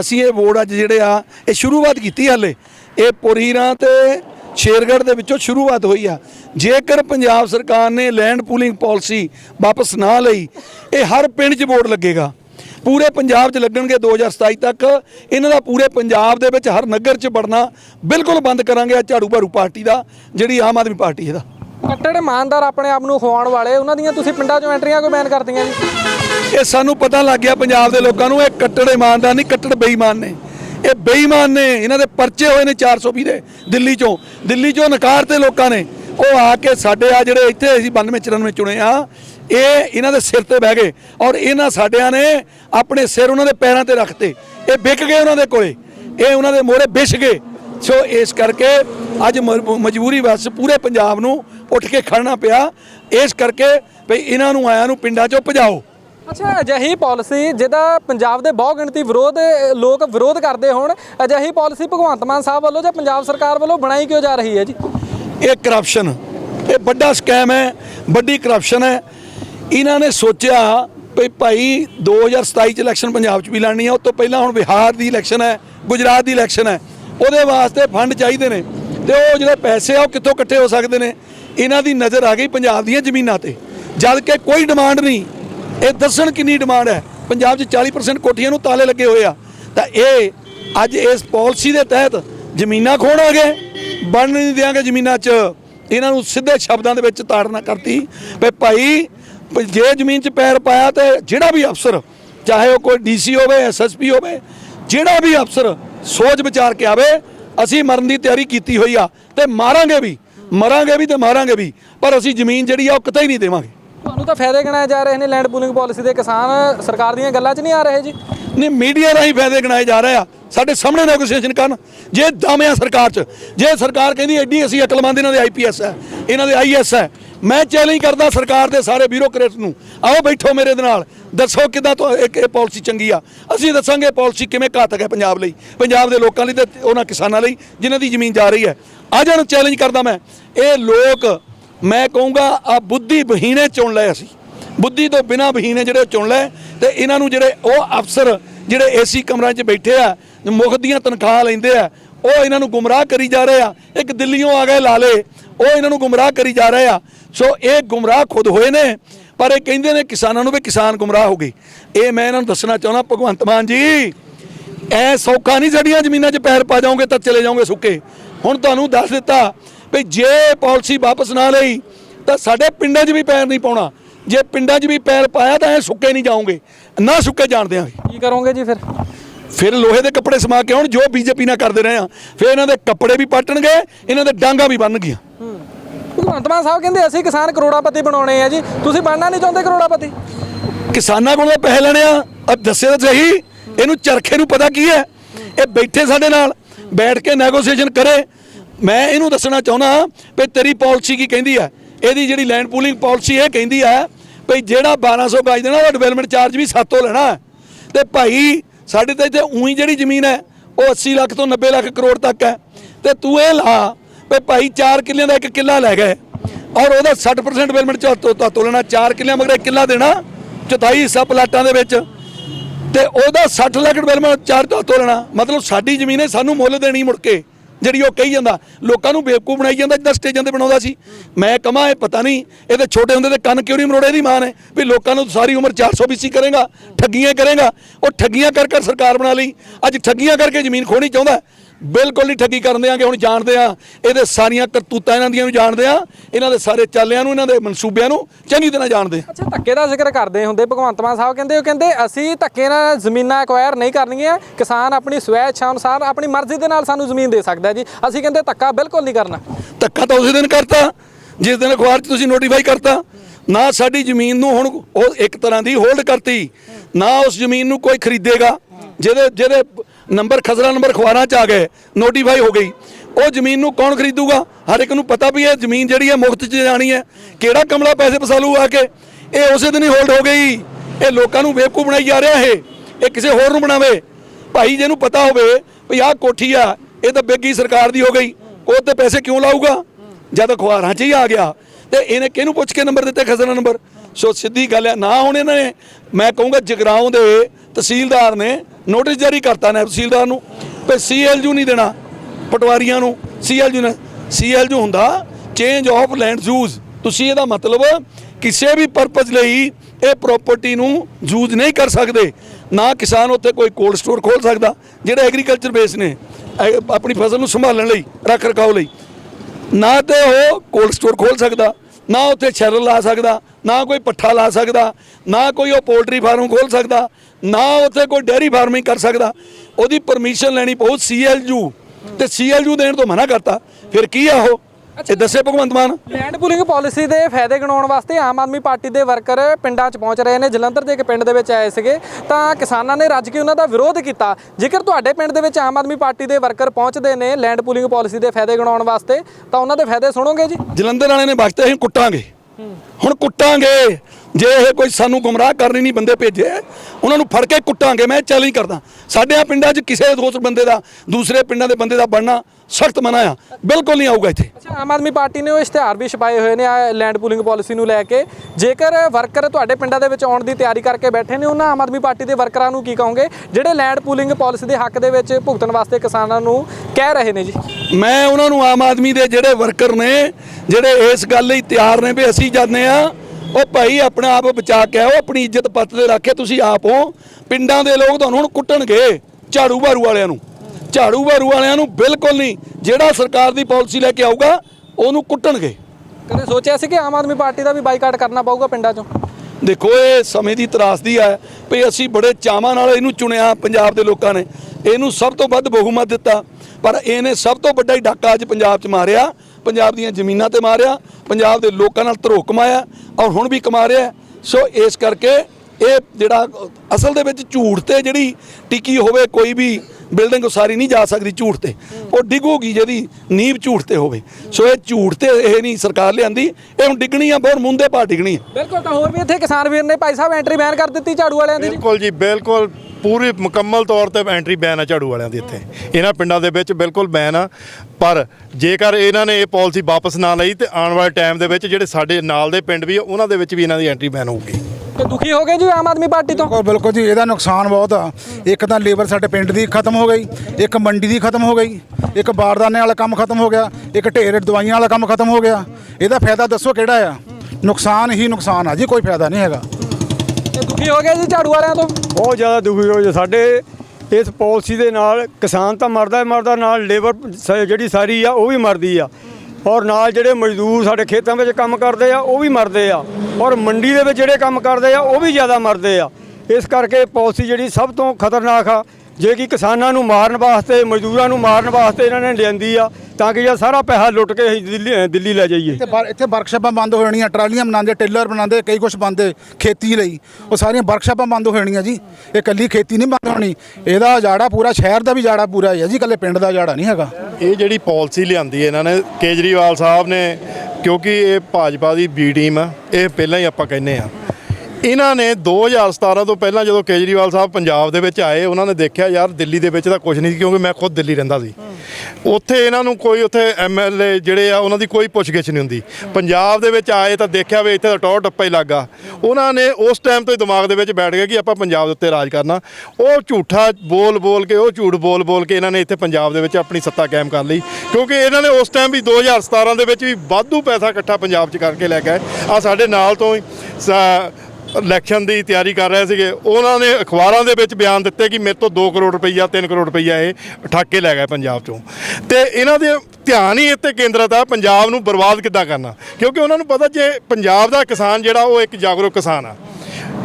ਅਸੀਂ ਇਹ ਵੋਟ ਅੱਜ ਜਿਹੜੇ ਆ, ਇਹ ਸ਼ੁਰੂਆਤ ਕੀਤੀ ਹਾਲੇ। ਇਹ ਪੁਰੀਰਾਂ ਤੇ ਸ਼ੇਰਗੜ੍ਹ ਦੇ ਵਿੱਚੋਂ ਸ਼ੁਰੂਆਤ ਹੋਈ ਆ। ਜੇਕਰ ਪੰਜਾਬ ਸਰਕਾਰ ਨੇ ਲੈਂਡ ਪੂਲਿੰਗ ਪਾਲਿਸੀ ਵਾਪਸ ਨਾ ਲਈ, ਇਹ ਹਰ ਪਿੰਡ 'ਚ ਵੋਟ ਲੱਗੇਗਾ। ਪੂਰੇ ਪੰਜਾਬ 'ਚ ਲੱਗਣਗੇ 2027 ਤੱਕ। ਇਹਨਾਂ ਦਾ ਪੂਰੇ ਪੰਜਾਬ ਦੇ ਵਿੱਚ ਹਰ ਨਗਰ 'ਚ ਵੜਨਾ ਬਿਲਕੁਲ ਬੰਦ ਕਰਾਂਗੇ ਆ ਝਾੜੂ ਭਾਰੂ ਪਾਰਟੀ ਦਾ, ਜਿਹੜੀ ਆਮ ਆਦਮੀ ਪਾਰਟੀ ਇਹਦਾ। ਕੱਟੜ ਇਮਾਨਦਾਰ ਆਪਣੇ ਆਪ ਨੂੰ ਖਵਾਉਣ ਵਾਲੇ, ਉਹਨਾਂ ਦੀਆਂ ਤੁਸੀਂ ਪਿੰਡਾਂ 'ਚੋਂ ਐਂਟਰੀਆਂ ਕਿਉਂ ਬੈਨ ਕਰਦੀਆਂ ਜੀ? ਇਹ ਸਾਨੂੰ ਪਤਾ ਲੱਗ ਗਿਆ ਪੰਜਾਬ ਦੇ ਲੋਕਾਂ ਨੂੰ, ਇਹ ਕੱਟੜ ਇਮਾਨਦਾਰ ਨਹੀਂ, ਕੱਟੜ ਬੇਈਮਾਨ ਨੇ। ਇਹ ਬੇਈਮਾਨ ਨੇ, ਇਹਨਾਂ ਦੇ ਪਰਚੇ ਹੋਏ ਨੇ 420 ਦੇ, ਦਿੱਲੀ ਚੋਂ। ਦਿੱਲੀ ਚੋਂ ਨਕਾਰ ਤੇ ਲੋਕਾਂ ਨੇ। ਉਹ ਆ ਕੇ ਸਾਡੇ ਆ ਜਿਹੜੇ ਇੱਥੇ ਅਸੀਂ 92 94 ਚੁਣੇ ਆ, ਇਹ ਇਹਨਾਂ ਦੇ ਸਿਰ ਤੇ ਬਹਿ ਗਏ। ਔਰ ਇਹਨਾਂ ਸਾਡਿਆਂ ਨੇ ਆਪਣੇ ਸਿਰ ਉਹਨਾਂ ਦੇ ਪੈਰਾਂ ਤੇ ਰੱਖਤੇ। ਇਹ ਵਿਕ ਗਏ ਉਹਨਾਂ ਦੇ ਕੋਲੇ। ਇਹ ਉਹਨਾਂ ਦੇ ਮੋਹਰੇ ਵਿਛ ਗਏ। ਸੋ ਇਸ ਕਰਕੇ ਅੱਜ ਮ- ਮਜਬੂਰੀ ਵਸ ਪੂਰੇ ਪੰਜਾਬ ਨੂੰ ਉੱਠ ਕੇ ਖੜਨਾ ਪਿਆ। ਇਸ ਕਰਕੇ ਵੀ ਇਹਨਾਂ ਨੂੰ ਆਇਆਂ ਨੂੰ ਪਿੰਡਾਂ ਚੋਂ ਭਜਾਓ। ਅੱਛਾ ਅਜਿਹੀ ਪਾਲਿਸੀ ਜਿਹਦਾ ਪੰਜਾਬ ਦੇ ਬਹੁ ਗਿਣਤੀ ਵਿਰੋਧ ਲੋਕ ਵਿਰੋਧ ਕਰਦੇ ਹੋਣ ਅਜਿਹੀ ਪਾਲਿਸੀ ਭਗਵੰਤ ਮਾਨ ਸਾਹਿਬ ਵੱਲੋਂ ਜਾਂ ਪੰਜਾਬ ਸਰਕਾਰ ਵੱਲੋਂ ਬਣਾਈ ਕਿਉਂ ਜਾ ਰਹੀ ਹੈ ਜੀ? ਇਹ ਕਰਪਸ਼ਨ ਇਹ ਵੱਡਾ ਸਕੈਮ ਹੈ ਵੱਡੀ ਕਰਪਸ਼ਨ ਹੈ। ਇਹਨਾਂ ਨੇ ਸੋਚਿਆ ਵੀ ਭਾਈ 2027 ਚ ਇਲੈਕਸ਼ਨ ਪੰਜਾਬ ਚ ਵੀ ਲੜਨੀ ਹੈ ਉਸ ਤੋਂ ਪਹਿਲਾਂ ਹੁਣ ਬਿਹਾਰ ਦੀ ਇਲੈਕਸ਼ਨ ਹੈ ਗੁਜਰਾਤ ਦੀ ਇਲੈਕਸ਼ਨ ਹੈ। ਉਹਦੇ ਵਾਸਤੇ ਫੰਡ ਚਾਹੀਦੇ ਨੇ। ਤੇ ਉਹ ਜਿਹੜੇ ਪੈਸੇ ਆ ਉਹ ਕਿੱਥੋਂ ਇਕੱਠੇ ਹੋ ਸਕਦੇ ਨੇ? ਇਹਨਾਂ ਦੀ ਨਜ਼ਰ ਆ ਗਈ ਪੰਜਾਬ ਦੀਆਂ ਜ਼ਮੀਨਾਂ ਤੇ। ਜਦ ਕਿ ਕੋਈ ਡਿਮਾਂਡ ਨਹੀਂ। ਇਹ ਦੱਸਣ ਕਿੰਨੀ ਡਿਮਾਂਡ ਹੈ। ਪੰਜਾਬ 'ਚ 40% ਕੋਠੀਆਂ ਨੂੰ ਤਾਲੇ ਲੱਗੇ ਹੋਏ ਆ। ਤਾਂ ਇਹ ਅੱਜ ਇਸ ਪਾਲਿਸੀ ਦੇ ਤਹਿਤ ਜ਼ਮੀਨਾਂ ਖੋਣਾਂਗੇ ਬਣ ਨਹੀਂ ਦਿਆਂਗੇ ਜ਼ਮੀਨਾਂ 'ਚ। ਇਹਨਾਂ ਨੂੰ ਸਿੱਧੇ ਸ਼ਬਦਾਂ ਦੇ ਵਿੱਚ ਤਾੜਨਾ ਕਰਤੀ ਵੀ ਭਾਈ ਜੇ ਜ਼ਮੀਨ 'ਚ ਪੈਰ ਪਾਇਆ ਤੇ ਜਿਹੜਾ ਵੀ ਅਫਸਰ, ਚਾਹੇ ਉਹ ਕੋਈ ਡੀਸੀ ਹੋਵੇ ਐਸਐਸਪੀ ਹੋਵੇ, ਜਿਹੜਾ ਵੀ ਅਫਸਰ ਸੋਚ ਵਿਚਾਰ ਕੇ ਆਵੇ, ਅਸੀਂ ਮਰਨ ਦੀ ਤਿਆਰੀ ਕੀਤੀ ਹੋਈ ਆ ਤੇ ਮਾਰਾਂਗੇ ਵੀ। ਮਰਾਂਗੇ ਵੀ ਤੇ ਮਾਰਾਂਗੇ ਵੀ ਪਰ ਅਸੀਂ ਜ਼ਮੀਨ ਜਿਹੜੀ ਆ ਉਹ ਕਿਤੇ ਹੀ ਨਹੀਂ ਦੇਵਾਂਗੇ। ਤੁਹਾਨੂੰ ਤਾਂ ਫਾਇਦੇ ਗਿਣਾਏ ਜਾ ਰਹੇ ਨੇ ਲੈਂਡ ਪੂਲਿੰਗ ਪਾਲਿਸੀ ਦੇ ਕਿਸਾਨ ਸਰਕਾਰ ਦੀਆਂ ਗੱਲਾਂ 'ਚ ਨਹੀਂ ਆ ਰਹੇ ਜੀ? ਨਹੀਂ ਮੀਡੀਆ ਰਾਹੀਂ ਫਾਇਦੇ ਗਿਣਾਏ ਜਾ ਰਹੇ ਆ। ਸਾਡੇ ਸਾਹਮਣੇ ਨੈਗੋਸੀਏਸ਼ਨ ਕਰਨ। ਜੇ ਦਾਮਿਆ ਸਰਕਾਰ 'ਚ, ਜੇ ਸਰਕਾਰ ਕਹਿੰਦੀ ਐਡੀ ਅਸੀਂ ਅਕਲਮੰਦ ਇਹਨਾਂ ਦੇ ਆਈਪੀਐਸ ਹੈ, ਇਹਨਾਂ ਦੇ ਆਈਐਸ ਹੈ, ਮੈਂ ਚੈਲੰਜ ਕਰਦਾ ਸਰਕਾਰ ਦੇ ਸਾਰੇ ਬਿਊਰੋਕਰੇਟ ਨੂੰ, ਆਓ ਬੈਠੋ ਮੇਰੇ ਦੇ ਨਾਲ, ਦੱਸੋ ਕਿਦਾਂ ਤੋਂ ਇੱਕ ਇਹ ਪਾਲਿਸੀ ਚੰਗੀ ਆ। ਅਸੀਂ ਦੱਸਾਂਗੇ ਪਾਲਿਸੀ ਕਿਵੇਂ ਘਾਤਕ ਹੈ ਪੰਜਾਬ ਲਈ, ਪੰਜਾਬ ਦੇ ਲੋਕਾਂ ਲਈ ਤੇ ਉਹਨਾਂ ਕਿਸਾਨਾਂ ਲਈ, ਜਿਨ੍ਹਾਂ ਦੀ ਜ਼ਮੀਨ ਜਾ ਰਹੀ ਹੈ। ਅੱਜ ਨੂੰ ਚੈਲੰਜ ਕਰਦਾ ਮੈਂ। ਇਹ ਲੋਕ, ਮੈਂ ਕਹੂੰਗਾ, ਆ ਬੁੱਧੀ ਬਹੀਨੇ ਚੁਣ ਲਏ ਅਸੀਂ। ਬੁੱਧੀ ਤੋਂ ਬਿਨਾ ਬਹੀਨੇ ਜਿਹੜੇ ਚੁਣ ਲਏ, ਤੇ ਇਹਨਾਂ ਨੂੰ ਜਿਹੜੇ ਉਹ ਅਫਸਰ, ਜਿਹੜੇ ਏਸੀ ਕਮਰਿਆਂ 'ਚ ਬੈਠੇ ਆ ਮੁਫਤ ਦੀਆਂ ਤਨਖਾਹ ਲੈਂਦੇ ਆ। ਉਹ ਇਹਨਾਂ ਨੂੰ ਗੁੰਮਰਾਹ ਕਰੀ ਜਾ ਰਹੇ ਆ। ਇੱਕ ਦਿੱਲੀੋਂ ਆ ਗਏ ਲਾਲੇ। ਉਹ ਇਹਨਾਂ ਨੂੰ ਗੁੰਮਰਾਹ ਕਰੀ ਜਾ ਰਹੇ ਆ। ਸੋ ਇਹ ਗੁੰਮਰਾਹ ਖੁਦ ਹੋਏ ਨੇ। ਪਰ ਇਹ ਕਹਿੰਦੇ ਨੇ ਕਿਸਾਨਾਂ ਨੂੰ ਵੀ ਕਿਸਾਨ ਗੁੰਮਰਾਹ ਹੋ ਗਏ। ਇਹ ਮੈਂ ਇਹਨਾਂ ਨੂੰ ਦੱਸਣਾ ਚਾਹੁੰਦਾ, ਭਗਵੰਤ ਮਾਨ ਜੀ, ਐ ਸੌਖਾ ਨਹੀਂ ਸਾਡੀਆਂ ਜ਼ਮੀਨਾਂ 'ਚ ਪੈਰ ਪਾ ਜਾਓਗੇ ਤਾਂ ਚਲੇ ਜਾਓਗੇ ਸੁੱਕੇ। ਹੁਣ ਤੁਹਾਨੂੰ ਦੱਸ ਦਿੱਤਾ ਵੀ ਜੇ ਪਾਲਿਸੀ ਵਾਪਸ ਨਾ ਲਈ, ਤਾਂ ਸਾਡੇ ਪਿੰਡਾਂ 'ਚ ਵੀ ਪੈਰ ਨਹੀਂ ਪਾਉਣਾ। ਜੇ ਪਿੰਡਾਂ 'ਚ ਵੀ ਪੈਰ ਪਾਇਆ ਤਾਂ ਐ ਸੁੱਕੇ ਨਹੀਂ ਜਾਓਗੇ। ਨਾ ਸੁੱਕੇ ਜਾਣ ਦਿਆਂਗੇ। ਕੀ ਕਰੋਗੇ ਜੀ ਫਿਰ? ਫਿਰ ਲੋਹੇ ਦੇ ਕੱਪੜੇ ਸਮਾ ਕੇ ਹੁਣ ਜੋ ਬੀਜੇਪੀ ਨਾਲ ਕਰਦੇ ਰਹੇ ਆ। ਫਿਰ ਇਹਨਾਂ ਦੇ ਕੱਪੜੇ ਵੀ ਪਾਟਣਗੇ ਇਹਨਾਂ ਦੇ ਡਾਂਗਾ ਵੀ ਬੰਨਗੀਆਂ ਭਗਵੰਤ ਮਾਨ ਸਾਹਿਬ ਕਹਿੰਦੇ ਅਸੀਂ ਕਿਸਾਨ ਕਰੋੜਾਪਤੀ ਬਣਾਉਣੇ ਆ ਜੀ। ਤੁਸੀਂ ਬਣਨਾ ਨਹੀਂ ਚਾਹੁੰਦੇ ਕਰੋੜਾਪਤੀ? ਕਿਸਾਨਾਂ ਕੋਲੋਂ ਪੈਸੇ ਲੈਣੇ ਆ। ਅਬ ਦੱਸੇ ਤਾਂ ਸਹੀ ਇਹਨੂੰ ਚਰਖੇ ਨੂੰ ਪਤਾ ਕੀ ਹੈ? ਇਹ ਬੈਠੇ ਸਾਡੇ ਨਾਲ ਬੈਠ ਕੇ ਨੈਗੋਸੀਏਸ਼ਨ ਕਰੇ। ਮੈਂ ਇਹਨੂੰ ਦੱਸਣਾ ਚਾਹੁੰਦਾ ਵੀ ਤੇਰੀ ਪਾਲਿਸੀ ਕੀ ਕਹਿੰਦੀ ਹੈ? ਇਹਦੀ ਜਿਹੜੀ ਲੈਂਡ ਪੂਲਿੰਗ ਪਾਲਿਸੀ ਇਹ ਕਹਿੰਦੀ ਹੈ ਵੀ ਜਿਹੜਾ 1200 ਗਜ ਦੇਣਾ ਉਹ ਡਿਵੈਲਪਮੈਂਟ ਚਾਰਜ ਵੀ ਸਾਤੋਂ ਲੈਣਾ। ਤੇ ਭਾਈ ਸਾਡੇ ਤਾਂ ਇੱਥੇ ਉਹੀ ਜਿਹੜੀ ਜ਼ਮੀਨ ਹੈ, ਉਹ 80 ਲੱਖ ਤੋਂ 90 ਲੱਖ ਕਰੋੜ ਤੱਕ ਹੈ। ਤੇ ਤੂੰ ਇਹ ਲਾ ਵੀ ਭਾਈ 4 ਕਿੱਲਿਆਂ ਦਾ ਇੱਕ ਕਿੱਲਾ ਲੈ ਗਏ ਔਰ ਉਹਦਾ 60% ਡਿਵੈਲਪਮੈਂਟ ਚਾਰਜ ਤੋਂ ਤੋਲਣਾ 4 ਕਿੱਲਿਆਂ ਮਗਰ ਇੱਕ ਕਿੱਲਾ ਦੇਣਾ, ਚੌਥਾਈ ਹਿੱਸਾ ਪਲਾਟਾਂ ਦੇ ਵਿੱਚ। ਤੇ ਉਹਦਾ 60 ਲੱਖ ਡਿਵੈਲਪਮੈਂਟ ਚਾਰਜ ਤੋਂ ਤੋਲਣਾ, ਮਤਲਬ ਸਾਡੀ ਜ਼ਮੀਨ ਹੈ, ਸਾਨੂੰ ਮੁੱਲ ਦੇਣੀ ਮੁੜ ਕੇ। ਜਿਹੜੀ ਉਹ ਕਹੀ ਜਾਂਦਾ, ਲੋਕਾਂ ਨੂੰ ਬੇਵਕੂਫ ਬਣਾਈ ਜਾਂਦਾ, ਜਿੱਦਾਂ ਸਟੇਜਾਂ ਤੇ ਬਣਾਉਂਦਾ ਸੀ। ਮੈਂ ਕਮਾ ਇਹ ਪਤਾ ਨਹੀਂ ਇਹਦੇ ਛੋਟੇ ਹੁੰਦੇ ਤੇ ਕੰਨ ਕਿਉਂ ਨਹੀਂ ਮਰੋੜੇ ਦੀ ਮਾਂ ਨੇ, ਵੀ ਲੋਕਾਂ ਨੂੰ ਸਾਰੀ ਉਮਰ 400 ਬੀਸੀ ਕਰੇਗਾ, ਠੱਗੀਆਂ ਕਰੇਗਾ, ਉਹ ਠੱਗੀਆਂ ਕਰ ਕਰ ਸਰਕਾਰ ਬਣਾ ਲਈ। ਅੱਜ ਠੱਗੀਆਂ ਕਰਕੇ ਜ਼ਮੀਨ ਖੋਣੀ ਚਾਹੁੰਦਾ ਬਿਲਕੁਲ ਨਹੀਂ ਠੱਗੀ ਕਰਨ ਦਿਆਂਗੇ ਹੁਣ ਜਾਣਦੇ ਆ। ਇਹਦੇ ਸਾਰੀਆਂ ਕਰਤੂਤਾਂ ਇਹਨਾਂ ਦੀਆਂ ਨੂੰ ਜਾਣਦੇ ਆ। ਇਹਨਾਂ ਦੇ ਸਾਰੇ ਚਾਲਿਆਂ ਨੂੰ ਇਹਨਾਂ ਦੇ ਮਨਸੂਬਿਆਂ ਨੂੰ ਚੰਗੀ ਤਰ੍ਹਾਂ ਜਾਣਦੇ ਆ। ਅੱਛਾ ਧੱਕੇ ਦਾ ਜ਼ਿਕਰ ਕਰਦੇ ਹੁੰਦੇ ਭਗਵੰਤ ਮਾਨ ਸਾਹਿਬ ਕਹਿੰਦੇ ਉਹ ਕਹਿੰਦੇ ਅਸੀਂ ਧੱਕੇ ਨਾਲ ਜ਼ਮੀਨਾਂ ਐਕਵਾਇਰ ਨਹੀਂ ਕਰਨੀਆਂ। ਕਿਸਾਨ ਆਪਣੀ ਸਵੈ ਇੱਛਾ ਅਨੁਸਾਰ ਆਪਣੀ ਮਰਜ਼ੀ ਦੇ ਨਾਲ ਸਾਨੂੰ ਜ਼ਮੀਨ ਦੇ ਸਕਦਾ ਜੀ। ਅਸੀਂ ਕਹਿੰਦੇ ਧੱਕਾ ਬਿਲਕੁਲ ਨਹੀਂ ਕਰਨਾ। ਧੱਕਾ ਤਾਂ ਉਸੇ ਦਿਨ ਕਰਤਾ। ਜਿਸ ਦਿਨ ਅਖਬਾਰ 'ਚ ਤੁਸੀਂ ਨੋਟੀਫਾਈ ਕਰਤਾ। ਨਾ ਸਾਡੀ ਜ਼ਮੀਨ ਨੂੰ ਹੁਣ ਉਹ ਇੱਕ ਤਰ੍ਹਾਂ ਦੀ ਹੋਲਡ ਕਰਤੀ। ਨਾ ਉਸ ਜ਼ਮੀਨ ਨੂੰ ਕੋਈ ਖਰੀਦੇਗਾ। ਜਿਹਦੇ ਜਿਹਦੇ ਨੰਬਰ ਖਜ਼ਰਾ ਨੰਬਰ ਅਖਬਾਰਾਂ 'ਚ ਆ ਗਏ ਨੋਟੀਫਾਈ ਹੋ ਗਈ। ਉਹ ਜ਼ਮੀਨ ਨੂੰ ਕੌਣ ਖਰੀਦੂਗਾ? ਹਰ ਇੱਕ ਨੂੰ ਪਤਾ ਵੀ ਇਹ ਜ਼ਮੀਨ ਜਿਹੜੀ ਹੈ ਮੁਫਤ 'ਚ ਜਾਣੀ ਹੈ। ਕਿਹੜਾ ਕਮਲਾ ਪੈਸੇ ਫਸਾਲੂ ਆ ਕੇ? ਇਹ ਉਸੇ ਦਿਨ ਹੀ ਹੋਲਡ ਹੋ ਗਈ। ਇਹ ਲੋਕਾਂ ਨੂੰ ਬੇਵਕੂਫ ਬਣਾਈ ਜਾ ਰਿਹਾ ਇਹ। ਇਹ ਕਿਸੇ ਹੋਰ ਨੂੰ ਬਣਾਵੇ। ਭਾਈ ਜਿਹਨੂੰ ਪਤਾ ਹੋਵੇ ਵੀ ਆਹ ਕੋਠੀ ਆ, ਇਹ ਤਾਂ ਬੇਗੀ ਸਰਕਾਰ ਦੀ ਹੋ ਗਈ। ਉਹ ਤੇ ਪੈਸੇ ਕਿਉਂ ਲਾਊਗਾ? ਜਦ ਅਖਬਾਰਾਂ 'ਚ ਹੀ ਆ ਗਿਆ। ਤੇ ਇਹਨੇ ਕਿਹਨੂੰ ਪੁੱਛ ਕੇ ਨੰਬਰ ਦਿੱਤੇ ਖਜ਼ਨਾ ਨੰਬਰ? ਸੋ ਸਿੱਧੀ ਗੱਲ ਹੈ, ਨਾ ਹੁਣ ਇਹਨਾਂ ਨੇ। ਮੈਂ ਕਹੂੰਗਾ ਜਗਰਾਉਂ ਦੇ ਤਹਿਸੀਲਦਾਰ ਨੇ ਨੋਟਿਸ ਜਾਰੀ ਕਰਤਾ ਨੇ ਤਹਿਸੀਲਦਾਰ ਨੂੰ ਵੀ ਸੀਐਲਯੂ ਨਹੀਂ ਦੇਣਾ ਪਟਵਾਰੀਆਂ ਨੂੰ। ਸੀਐਲਯੂ ਨੇ ਸੀਐਲਯੂ ਹੁੰਦਾ ਚੇਂਜ ਆਫ ਲੈਂਡ ਯੂਜ਼ ਤੁਸੀਂ ਇਹਦਾ ਮਤਲਬ ਕਿਸੇ ਵੀ ਪਰਪਸ ਲਈ ਇਹ ਪ੍ਰਾਪਰਟੀ ਨੂੰ ਯੂਜ਼ ਨਹੀਂ ਕਰ ਸਕਦੇ। ਨਾ ਕਿਸਾਨ ਉੱਥੇ ਕੋਈ ਕੋਲਡ ਸਟੋਰ ਖੋਲ ਸਕਦਾ, ਜਿਹੜੇ ਐਗਰੀਕਲਚਰ ਬੇਸ ਨੇ ਐ- ਆਪਣੀ ਫਸਲ ਨੂੰ ਸੰਭਾਲਣ ਲਈ, ਰੱਖ ਰਖਾਓ ਲਈ। ਨਾ ਤੇ ਉਹ ਕੋਲਡ ਸਟੋਰ ਖੋਲ ਸਕਦਾ, ਨਾ ਉੱਥੇ ਸ਼ੈਲਰ ਲਾ ਸਕਦਾ, ਨਾ ਕੋਈ ਪੱਠਾ ਲਾ ਸਕਦਾ, ਨਾ ਕੋਈ ਉਹ ਪੋਲਟਰੀ ਫਾਰਮ ਖੋਲ ਸਕਦਾ। ਨਾ ਉੱਥੇ ਕੋਈ ਡੇਅਰੀ ਫਾਰਮਿੰਗ ਕਰ ਸਕਦਾ। ਉਹਦੀ ਪਰਮਿਸ਼ਨ ਲੈਣੀ ਪਊ ਸੀਐਲਯੂ ਤੇ ਸੀਐਲਯੂ ਦੇਣ ਤੋਂ ਮਨਾ ਕਰਤਾ। ਫਿਰ ਕੀ ਆ ਉਹ? ਇਹ ਦੱਸੇ Bhagwant Mann. Land pooling policy ਦੇ ਫਾਇਦੇ ਗਿਣਾਉਣ ਵਾਸਤੇ ਆਮ ਆਦਮੀ ਪਾਰਟੀ ਦੇ ਵਰਕਰ ਪਿੰਡਾਂ 'ਚ ਪਹੁੰਚ ਰਹੇ ਨੇ। ਜਲੰਧਰ ਦੇ ਇੱਕ ਪਿੰਡ ਦੇ ਵਿੱਚ ਆਏ ਸੀਗੇ। ਤਾਂ ਕਿਸਾਨਾਂ ਨੇ ਰੱਜ ਕੇ ਉਹਨਾਂ ਦਾ ਵਿਰੋਧ ਕੀਤਾ। ਜੇਕਰ ਤੁਹਾਡੇ ਪਿੰਡ ਦੇ ਵਿੱਚ ਆਮ ਆਦਮੀ ਪਾਰਟੀ ਦੇ ਵਰਕਰ ਪਹੁੰਚਦੇ ਨੇ ਲੈਂਡ ਪੂਲਿੰਗ ਪਾਲਿਸੀ ਦੇ ਫਾਇਦੇ ਗਿਣਾਉਣ ਵਾਸਤੇ ਤਾਂ ਉਹਨਾਂ ਦੇ ਫਾਇਦੇ ਸੁਣੋਗੇ ਜੀ? ਜਲੰਧਰ ਵਾਲੇ ਨੇ ਬਖਤੇ ਅਸੀਂ ਕੁੱਟਾਂਗੇ। ਹੁਣ ਕੁੱਟਾਂਗੇ। ਜੇ ਇਹ ਕੋਈ ਸਾਨੂੰ ਗੁੰਮਰਾਹ ਕਰਨੀ ਨਹੀਂ ਬੰਦੇ ਭੇਜੇ ਉਹਨਾਂ ਨੂੰ ਫੜ ਕੇ ਕੁੱਟਾਂਗੇ ਮੈਂ ਚੈਲੰਜ ਕਰਦਾ। ਸਾਡੇ ਆ ਪਿੰਡਾਂ 'ਚ ਕਿਸੇ ਦੋਸਤ ਬੰਦੇ ਦਾ ਦੂਸਰੇ ਪਿੰਡਾਂ ਦੇ ਬੰਦੇ ਦਾ ਬਣਨਾ ਸਖਤ ਮਨਾ ਆ। ਬਿਲਕੁਲ ਨਹੀਂ ਆਊਗਾ ਇੱਥੇ। ਅੱਛਾ ਆਮ ਆਦਮੀ ਪਾਰਟੀ ਨੇ ਉਹ ਇਸ਼ਤਿਹਾਰ ਵੀ ਛਪਾਏ ਹੋਏ ਨੇ ਆ ਲੈਂਡ ਪੂਲਿੰਗ ਪਾਲਿਸੀ ਨੂੰ ਲੈ ਕੇ। ਜੇਕਰ ਵਰਕਰ ਤੁਹਾਡੇ ਪਿੰਡਾਂ ਦੇ ਵਿੱਚ ਆਉਣ ਦੀ ਤਿਆਰੀ ਕਰਕੇ ਬੈਠੇ ਨੇ ਉਹਨਾਂ ਆਮ ਆਦਮੀ ਪਾਰਟੀ ਦੇ ਵਰਕਰਾਂ ਨੂੰ ਕੀ ਕਹੋਗੇ? ਜਿਹੜੇ ਲੈਂਡ ਪੂਲਿੰਗ ਪਾਲਿਸੀ ਦੇ ਹੱਕ ਦੇ ਵਿੱਚ ਭੁਗਤਣ ਵਾਸਤੇ ਕਿਸਾਨਾਂ ਨੂੰ ਕਹਿ ਰਹੇ ਨੇ ਜੀ? ਮੈਂ ਉਹਨਾਂ ਨੂੰ ਆਮ ਆਦਮੀ ਦੇ ਜਿਹੜੇ ਵਰਕਰ ਨੇ ਜਿਹੜੇ ਇਸ ਗੱਲ ਲਈ ਤਿਆਰ ਨੇ ਵੀ ਅਸੀਂ ਜਾਂਦੇ ਆ ਉਹ ਭਾਈ ਆਪਣਾ ਆਪ ਬਚਾ ਕੇ ਆਓ ਆਪਣੀ ਇੱਜ਼ਤ ਪੱਤ ਤੇ ਰੱਖੇ ਤੁਸੀਂ ਆਪ ਹੋ। ਪਿੰਡਾਂ ਦੇ ਲੋਕ ਤੁਹਾਨੂੰ ਹੁਣ ਕੁੱਟਣਗੇ ਝਾੜੂ ਬਾਰੂ ਵਾਲਿਆਂ ਨੂੰ। ਝਾੜੂ ਬਾਰੂ ਵਾਲਿਆਂ ਨੂੰ ਬਿਲਕੁਲ ਨਹੀਂ। ਜਿਹੜਾ ਸਰਕਾਰ ਦੀ ਪਾਲਿਸੀ ਲੈ ਕੇ ਆਊਗਾ ਉਹਨੂੰ ਕੁੱਟਣਗੇ। ਕਦੇ ਸੋਚਿਆ ਸੀ ਕਿ ਆਮ ਆਦਮੀ ਪਾਰਟੀ ਦਾ ਵੀ ਬਾਈਕਾਟ ਕਰਨਾ ਪਊਗਾ ਪਿੰਡਾਂ 'ਚੋਂ? ਦੇਖੋ ਇਹ ਸਮੇਂ ਦੀ ਤਰਾਸਦੀ ਹੈ ਵੀ ਅਸੀਂ ਬੜੇ ਚਾਵਾਂ ਨਾਲ ਇਹਨੂੰ ਚੁਣਿਆ ਪੰਜਾਬ ਦੇ ਲੋਕਾਂ ਨੇ। ਇਹਨੂੰ ਸਭ ਤੋਂ ਵੱਧ ਬਹੁਮਤ ਦਿੱਤਾ। ਪਰ ਇਹਨੇ ਸਭ ਤੋਂ ਵੱਡਾ ਹੀ ਡਾਕਾ ਅੱਜ ਪੰਜਾਬ 'ਚ ਮਾਰਿਆ। ਪੰਜਾਬ ਦੀਆਂ ਜ਼ਮੀਨਾਂ ਤੇ ਮਾਰਿਆ ਪੰਜਾਬ ਦੇ ਲੋਕਾਂ ਨਾਲ ਧਰੋ ਕਮਾਇਆ ਔਰ ਹੁਣ ਵੀ ਕਮਾ ਰਿਹਾ ਸੋ ਇਸ ਕਰਕੇ ਇਹ ਜਿਹੜਾ ਅਸਲ ਦੇ ਵਿੱਚ ਝੂਠ ਤੇ ਜਿਹੜੀ ਟਿਕੀ ਹੋਵੇ ਕੋਈ ਵੀ ਬਿਲਡਿੰਗ ਉਸਾਰੀ ਨਹੀਂ ਜਾ ਸਕਦੀ ਝੂਠ ਤੇ। ਉਹ ਡਿੱਗੂਗੀ ਜਿਹਦੀ ਨੀਂਵ ਝੂਠ ਤੇ ਹੋਵੇ। ਸੋ ਇਹ ਝੂਠ ਤੇ ਇਹ ਨਹੀਂ ਸਰਕਾਰ ਲਿਆਂਦੀ। ਇਹ ਹੁਣ ਡਿੱਗਣੀ ਆ ਬਹੁਤ ਮੁੰਦੇ ਪਾ ਡਿੱਗਣੀ ਬਿਲਕੁਲ ਤਾਂ ਹੋਰ ਵੀ ਇੱਥੇ ਕਿਸਾਨ ਵੀਰ ਨੇ ਭਾਈ ਸਾਹਿਬ ਐਂਟਰੀ ਬੈਨ ਕਰ ਦਿੱਤੀ ਝਾੜੂ ਵਾਲਿਆਂ ਦੀ। ਬਿਲਕੁਲ ਜੀ ਬਿਲਕੁਲ। ਪੂਰੀ ਮੁਕੰਮਲ ਤੌਰ ਤੇ ਐਂਟਰੀ ਬੈਨ ਆ ਝਾੜੂ ਵਾਲਿਆਂ ਦੀ ਇੱਥੇ। ਇਹਨਾਂ ਪਿੰਡਾਂ ਦੇ ਵਿੱਚ ਬਿਲਕੁਲ ਬੈਨ ਆ। ਪਰ ਜੇਕਰ ਇਹਨਾਂ ਨੇ ਇਹ ਪਾਲਿਸੀ ਵਾਪਸ ਨਾ ਲਈ ਤੇ ਆਉਣ ਵਾਲੇ ਟਾਈਮ ਦੇ ਵਿੱਚ ਜਿਹੜੇ ਸਾਡੇ ਨਾਲ ਦੇ ਪਿੰਡ ਵੀ ਆ ਉਹਨਾਂ ਦੇ ਵਿੱਚ ਵੀ ਇਹਨਾਂ ਦੀ ਐਂਟਰੀ ਬੈਨ ਹੋਊਗੀ। ਤੇ ਦੁਖੀ ਹੋ ਗਏ ਜੀ ਆਮ ਆਦਮੀ ਪਾਰਟੀ ਤੋਂ? ਬਿਲਕੁਲ ਬਿਲਕੁਲ ਜੀ ਇਹਦਾ ਨੁਕਸਾਨ ਬਹੁਤ ਆ। ਇੱਕ ਤਾਂ ਲੇਬਰ ਸਾਡੇ ਪਿੰਡ ਦੀ ਖਤਮ ਹੋ ਗਈ ਇੱਕ ਮੰਡੀ ਦੀ ਖਤਮ ਹੋ ਗਈ ਇੱਕ ਬਾਰਦਾਨੇ ਵਾਲਾ ਕੰਮ ਖਤਮ ਹੋ ਗਿਆ ਇੱਕ ਢੇਰ ਦਵਾਈਆਂ ਵਾਲਾ ਕੰਮ ਖਤਮ ਹੋ ਗਿਆ। ਇਹਦਾ ਫਾਇਦਾ ਦੱਸੋ ਕਿਹੜਾ ਆ? ਨੁਕਸਾਨ ਹੀ ਨੁਕਸਾਨ ਆ ਜੀ ਕੋਈ ਫਾਇਦਾ ਨਹੀਂ ਹੈਗਾ। ਤੇ ਦੁਖੀ ਹੋ ਗਏ ਜੀ ਝਾੜੂ ਵਾਲਿਆਂ ਤੋਂ? ਬਹੁਤ ਜ਼ਿਆਦਾ ਦੁਖੀ ਹੋ ਜੇ। ਸਾਡੇ ਇਸ ਪਾਲਿਸੀ ਦੇ ਨਾਲ ਕਿਸਾਨ ਤਾਂ ਮਰਦਾ ਹੀ ਮਰਦਾ, ਨਾਲ ਲੇਬਰ ਸ- ਜਿਹੜੀ ਸਾਰੀ ਆ, ਉਹ ਵੀ ਮਰਦੀ ਆ। ਔਰ ਨਾਲ ਜਿਹੜੇ ਮਜ਼ਦੂਰ ਸਾਡੇ ਖੇਤਾਂ ਵਿੱਚ ਕੰਮ ਕਰਦੇ ਆ, ਉਹ ਵੀ ਮਰਦੇ ਆ। ਔਰ ਮੰਡੀ ਦੇ ਵਿੱਚ ਜਿਹੜੇ ਕੰਮ ਕਰਦੇ ਆ, ਉਹ ਵੀ ਜ਼ਿਆਦਾ ਮਰਦੇ ਆ। ਇਸ ਕਰਕੇ ਪਾਲਿਸੀ ਜਿਹੜੀ ਸਭ ਤੋਂ ਖਤਰਨਾਕ ਆ ਜੇ ਕਿ ਕਿਸਾਨਾਂ ਨੂੰ ਮਾਰਨ ਵਾਸਤੇ ਮਜ਼ਦੂਰਾਂ ਨੂੰ ਮਾਰਨ ਵਾਸਤੇ ਇਹਨਾਂ ਨੇ ਲਿਆਂਦੀ ਆ ਤਾਂ ਕਿ ਇਹ ਸਾਰਾ ਪੈਸਾ ਲੁੱਟ ਕੇ ਅਸੀਂ ਦਿੱਲੀ ਦਿੱਲੀ ਲੈ ਜਾਈਏ। ਇੱਥੇ ਵਰ- ਇੱਥੇ ਵਰਕਸ਼ਾਪਾਂ ਬੰਦ ਹੋ ਜਾਣੀਆਂ ਟਰਾਲੀਆਂ ਬਣਾਉਂਦੇ ਟੇਲਰ ਬਣਾਉਂਦੇ ਕਈ ਕੁਝ ਬਣਦੇ ਖੇਤੀ ਲਈ। ਉਹ ਸਾਰੀਆਂ ਵਰਕਸ਼ਾਪਾਂ ਬੰਦ ਹੋ ਜਾਣੀਆਂ ਜੀ। ਇਹ ਕੱਲੀ ਖੇਤੀ ਨਹੀਂ ਬੰਦ ਹੋਣੀ। ਇਹਦਾ ਜਾੜਾ ਪੂਰਾ ਸ਼ਹਿਰ ਦਾ ਵੀ ਜਾੜਾ ਪੂਰਾ ਹੈ ਜੀ ਕੱਲੇ ਪਿੰਡ ਦਾ ਜਾੜਾ ਨਹੀਂ ਹੈਗਾ। ਇਹ ਜਿਹੜੀ ਪਾਲਿਸੀ ਲਿਆਂਦੀ ਹੈ ਇਹਨਾਂ ਨੇ ਕੇਜਰੀਵਾਲ ਸਾਹਿਬ ਨੇ ਕਿਉਂਕਿ ਇਹ ਭਾਜਪਾ ਦੀ ਬੀ ਟੀਮ ਆ ਇਹ ਪਹਿਲਾਂ ਹੀ ਆਪਾਂ ਕਹਿੰਨੇ ਆ। ਇਹਨਾਂ ਨੇ 2017 ਤੋਂ ਪਹਿਲਾਂ ਜਦੋਂ ਕੇਜਰੀਵਾਲ ਸਾਹਿਬ ਪੰਜਾਬ ਦੇ ਵਿੱਚ ਆਏ ਉਹਨਾਂ ਨੇ ਦੇਖਿਆ ਯਾਰ ਦਿੱਲੀ ਦੇ ਵਿੱਚ ਤਾਂ ਕੁਝ ਨਹੀਂ ਸੀ ਕਿਉਂਕਿ ਮੈਂ ਖੁਦ ਦਿੱਲੀ ਰਹਿੰਦਾ ਸੀ। ਉੱਥੇ ਇਹਨਾਂ ਨੂੰ ਕੋਈ ਉੱਥੇ ਐਮਐਲਏ ਜਿਹੜੇ ਆ ਉਹਨਾਂ ਦੀ ਕੋਈ ਪੁੱਛਗਿੱਛ ਨਹੀਂ ਹੁੰਦੀ। ਪੰਜਾਬ ਦੇ ਵਿੱਚ ਆਏ ਤਾਂ ਦੇਖਿਆ ਵੀ ਇੱਥੇ ਤਾਂ ਟੌਰ ਟੱਪਾ ਹੀ ਲੱਗਾ। ਉਹਨਾਂ ਨੇ ਉਸ ਟਾਈਮ ਤੋਂ ਹੀ ਦਿਮਾਗ ਦੇ ਵਿੱਚ ਬੈਠ ਗਿਆ ਕਿ ਆਪਾਂ ਪੰਜਾਬ ਦੇ ਉੱਤੇ ਰਾਜ ਕਰਨਾ। ਉਹ ਝੂਠਾ ਬੋਲ ਬੋਲ ਕੇ ਉਹ ਝੂਠ ਬੋਲ ਬੋਲ ਕੇ ਇਹਨਾਂ ਨੇ ਇੱਥੇ ਪੰਜਾਬ ਦੇ ਵਿੱਚ ਆਪਣੀ ਸੱਤਾ ਕਾਇਮ ਕਰ ਲਈ। ਕਿਉਂਕਿ ਇਹਨਾਂ ਨੇ ਉਸ ਟਾਈਮ ਵੀ 2017 ਦੇ ਵਿੱਚ ਵੀ ਵਾਧੂ ਪੈਸਾ ਇਕੱਠਾ ਪੰਜਾਬ 'ਚ ਕਰਕੇ ਲੈ ਗਏ ਆ ਸਾਡੇ ਨਾਲ ਤੋਂ ਹੀ ਇਲੈਕਸ਼ਨ ਦੀ ਤਿਆਰੀ ਕਰ ਰਹੇ ਸੀਗੇ, ਉਹਨਾਂ ਨੇ ਅਖਬਾਰਾਂ ਦੇ ਵਿੱਚ ਬਿਆਨ ਦਿੱਤੇ ਕਿ ਮੇਰੇ ਤੋਂ 2 ਕਰੋੜ ਰੁਪਈਆ 3 ਕਰੋੜ ਰੁਪਈਆ ਇਹ ਠੱਗ ਕੇ ਲੈ ਗਏ ਪੰਜਾਬ ਚੋਂ। ਤੇ ਇਹਨਾਂ ਦੇ ਧਿਆਨ ਹੀ ਇੱਥੇ ਕੇਂਦਰਿਤ ਆ, ਪੰਜਾਬ ਨੂੰ ਬਰਬਾਦ ਕਿੱਦਾਂ ਕਰਨਾ? ਕਿਉਂਕਿ ਉਹਨਾਂ ਨੂੰ ਪਤਾ ਜੇ ਪੰਜਾਬ ਦਾ ਕਿਸਾਨ ਜਿਹੜਾ, ਉਹ ਇੱਕ ਜਾਗਰੂਕ ਕਿਸਾਨ ਆ।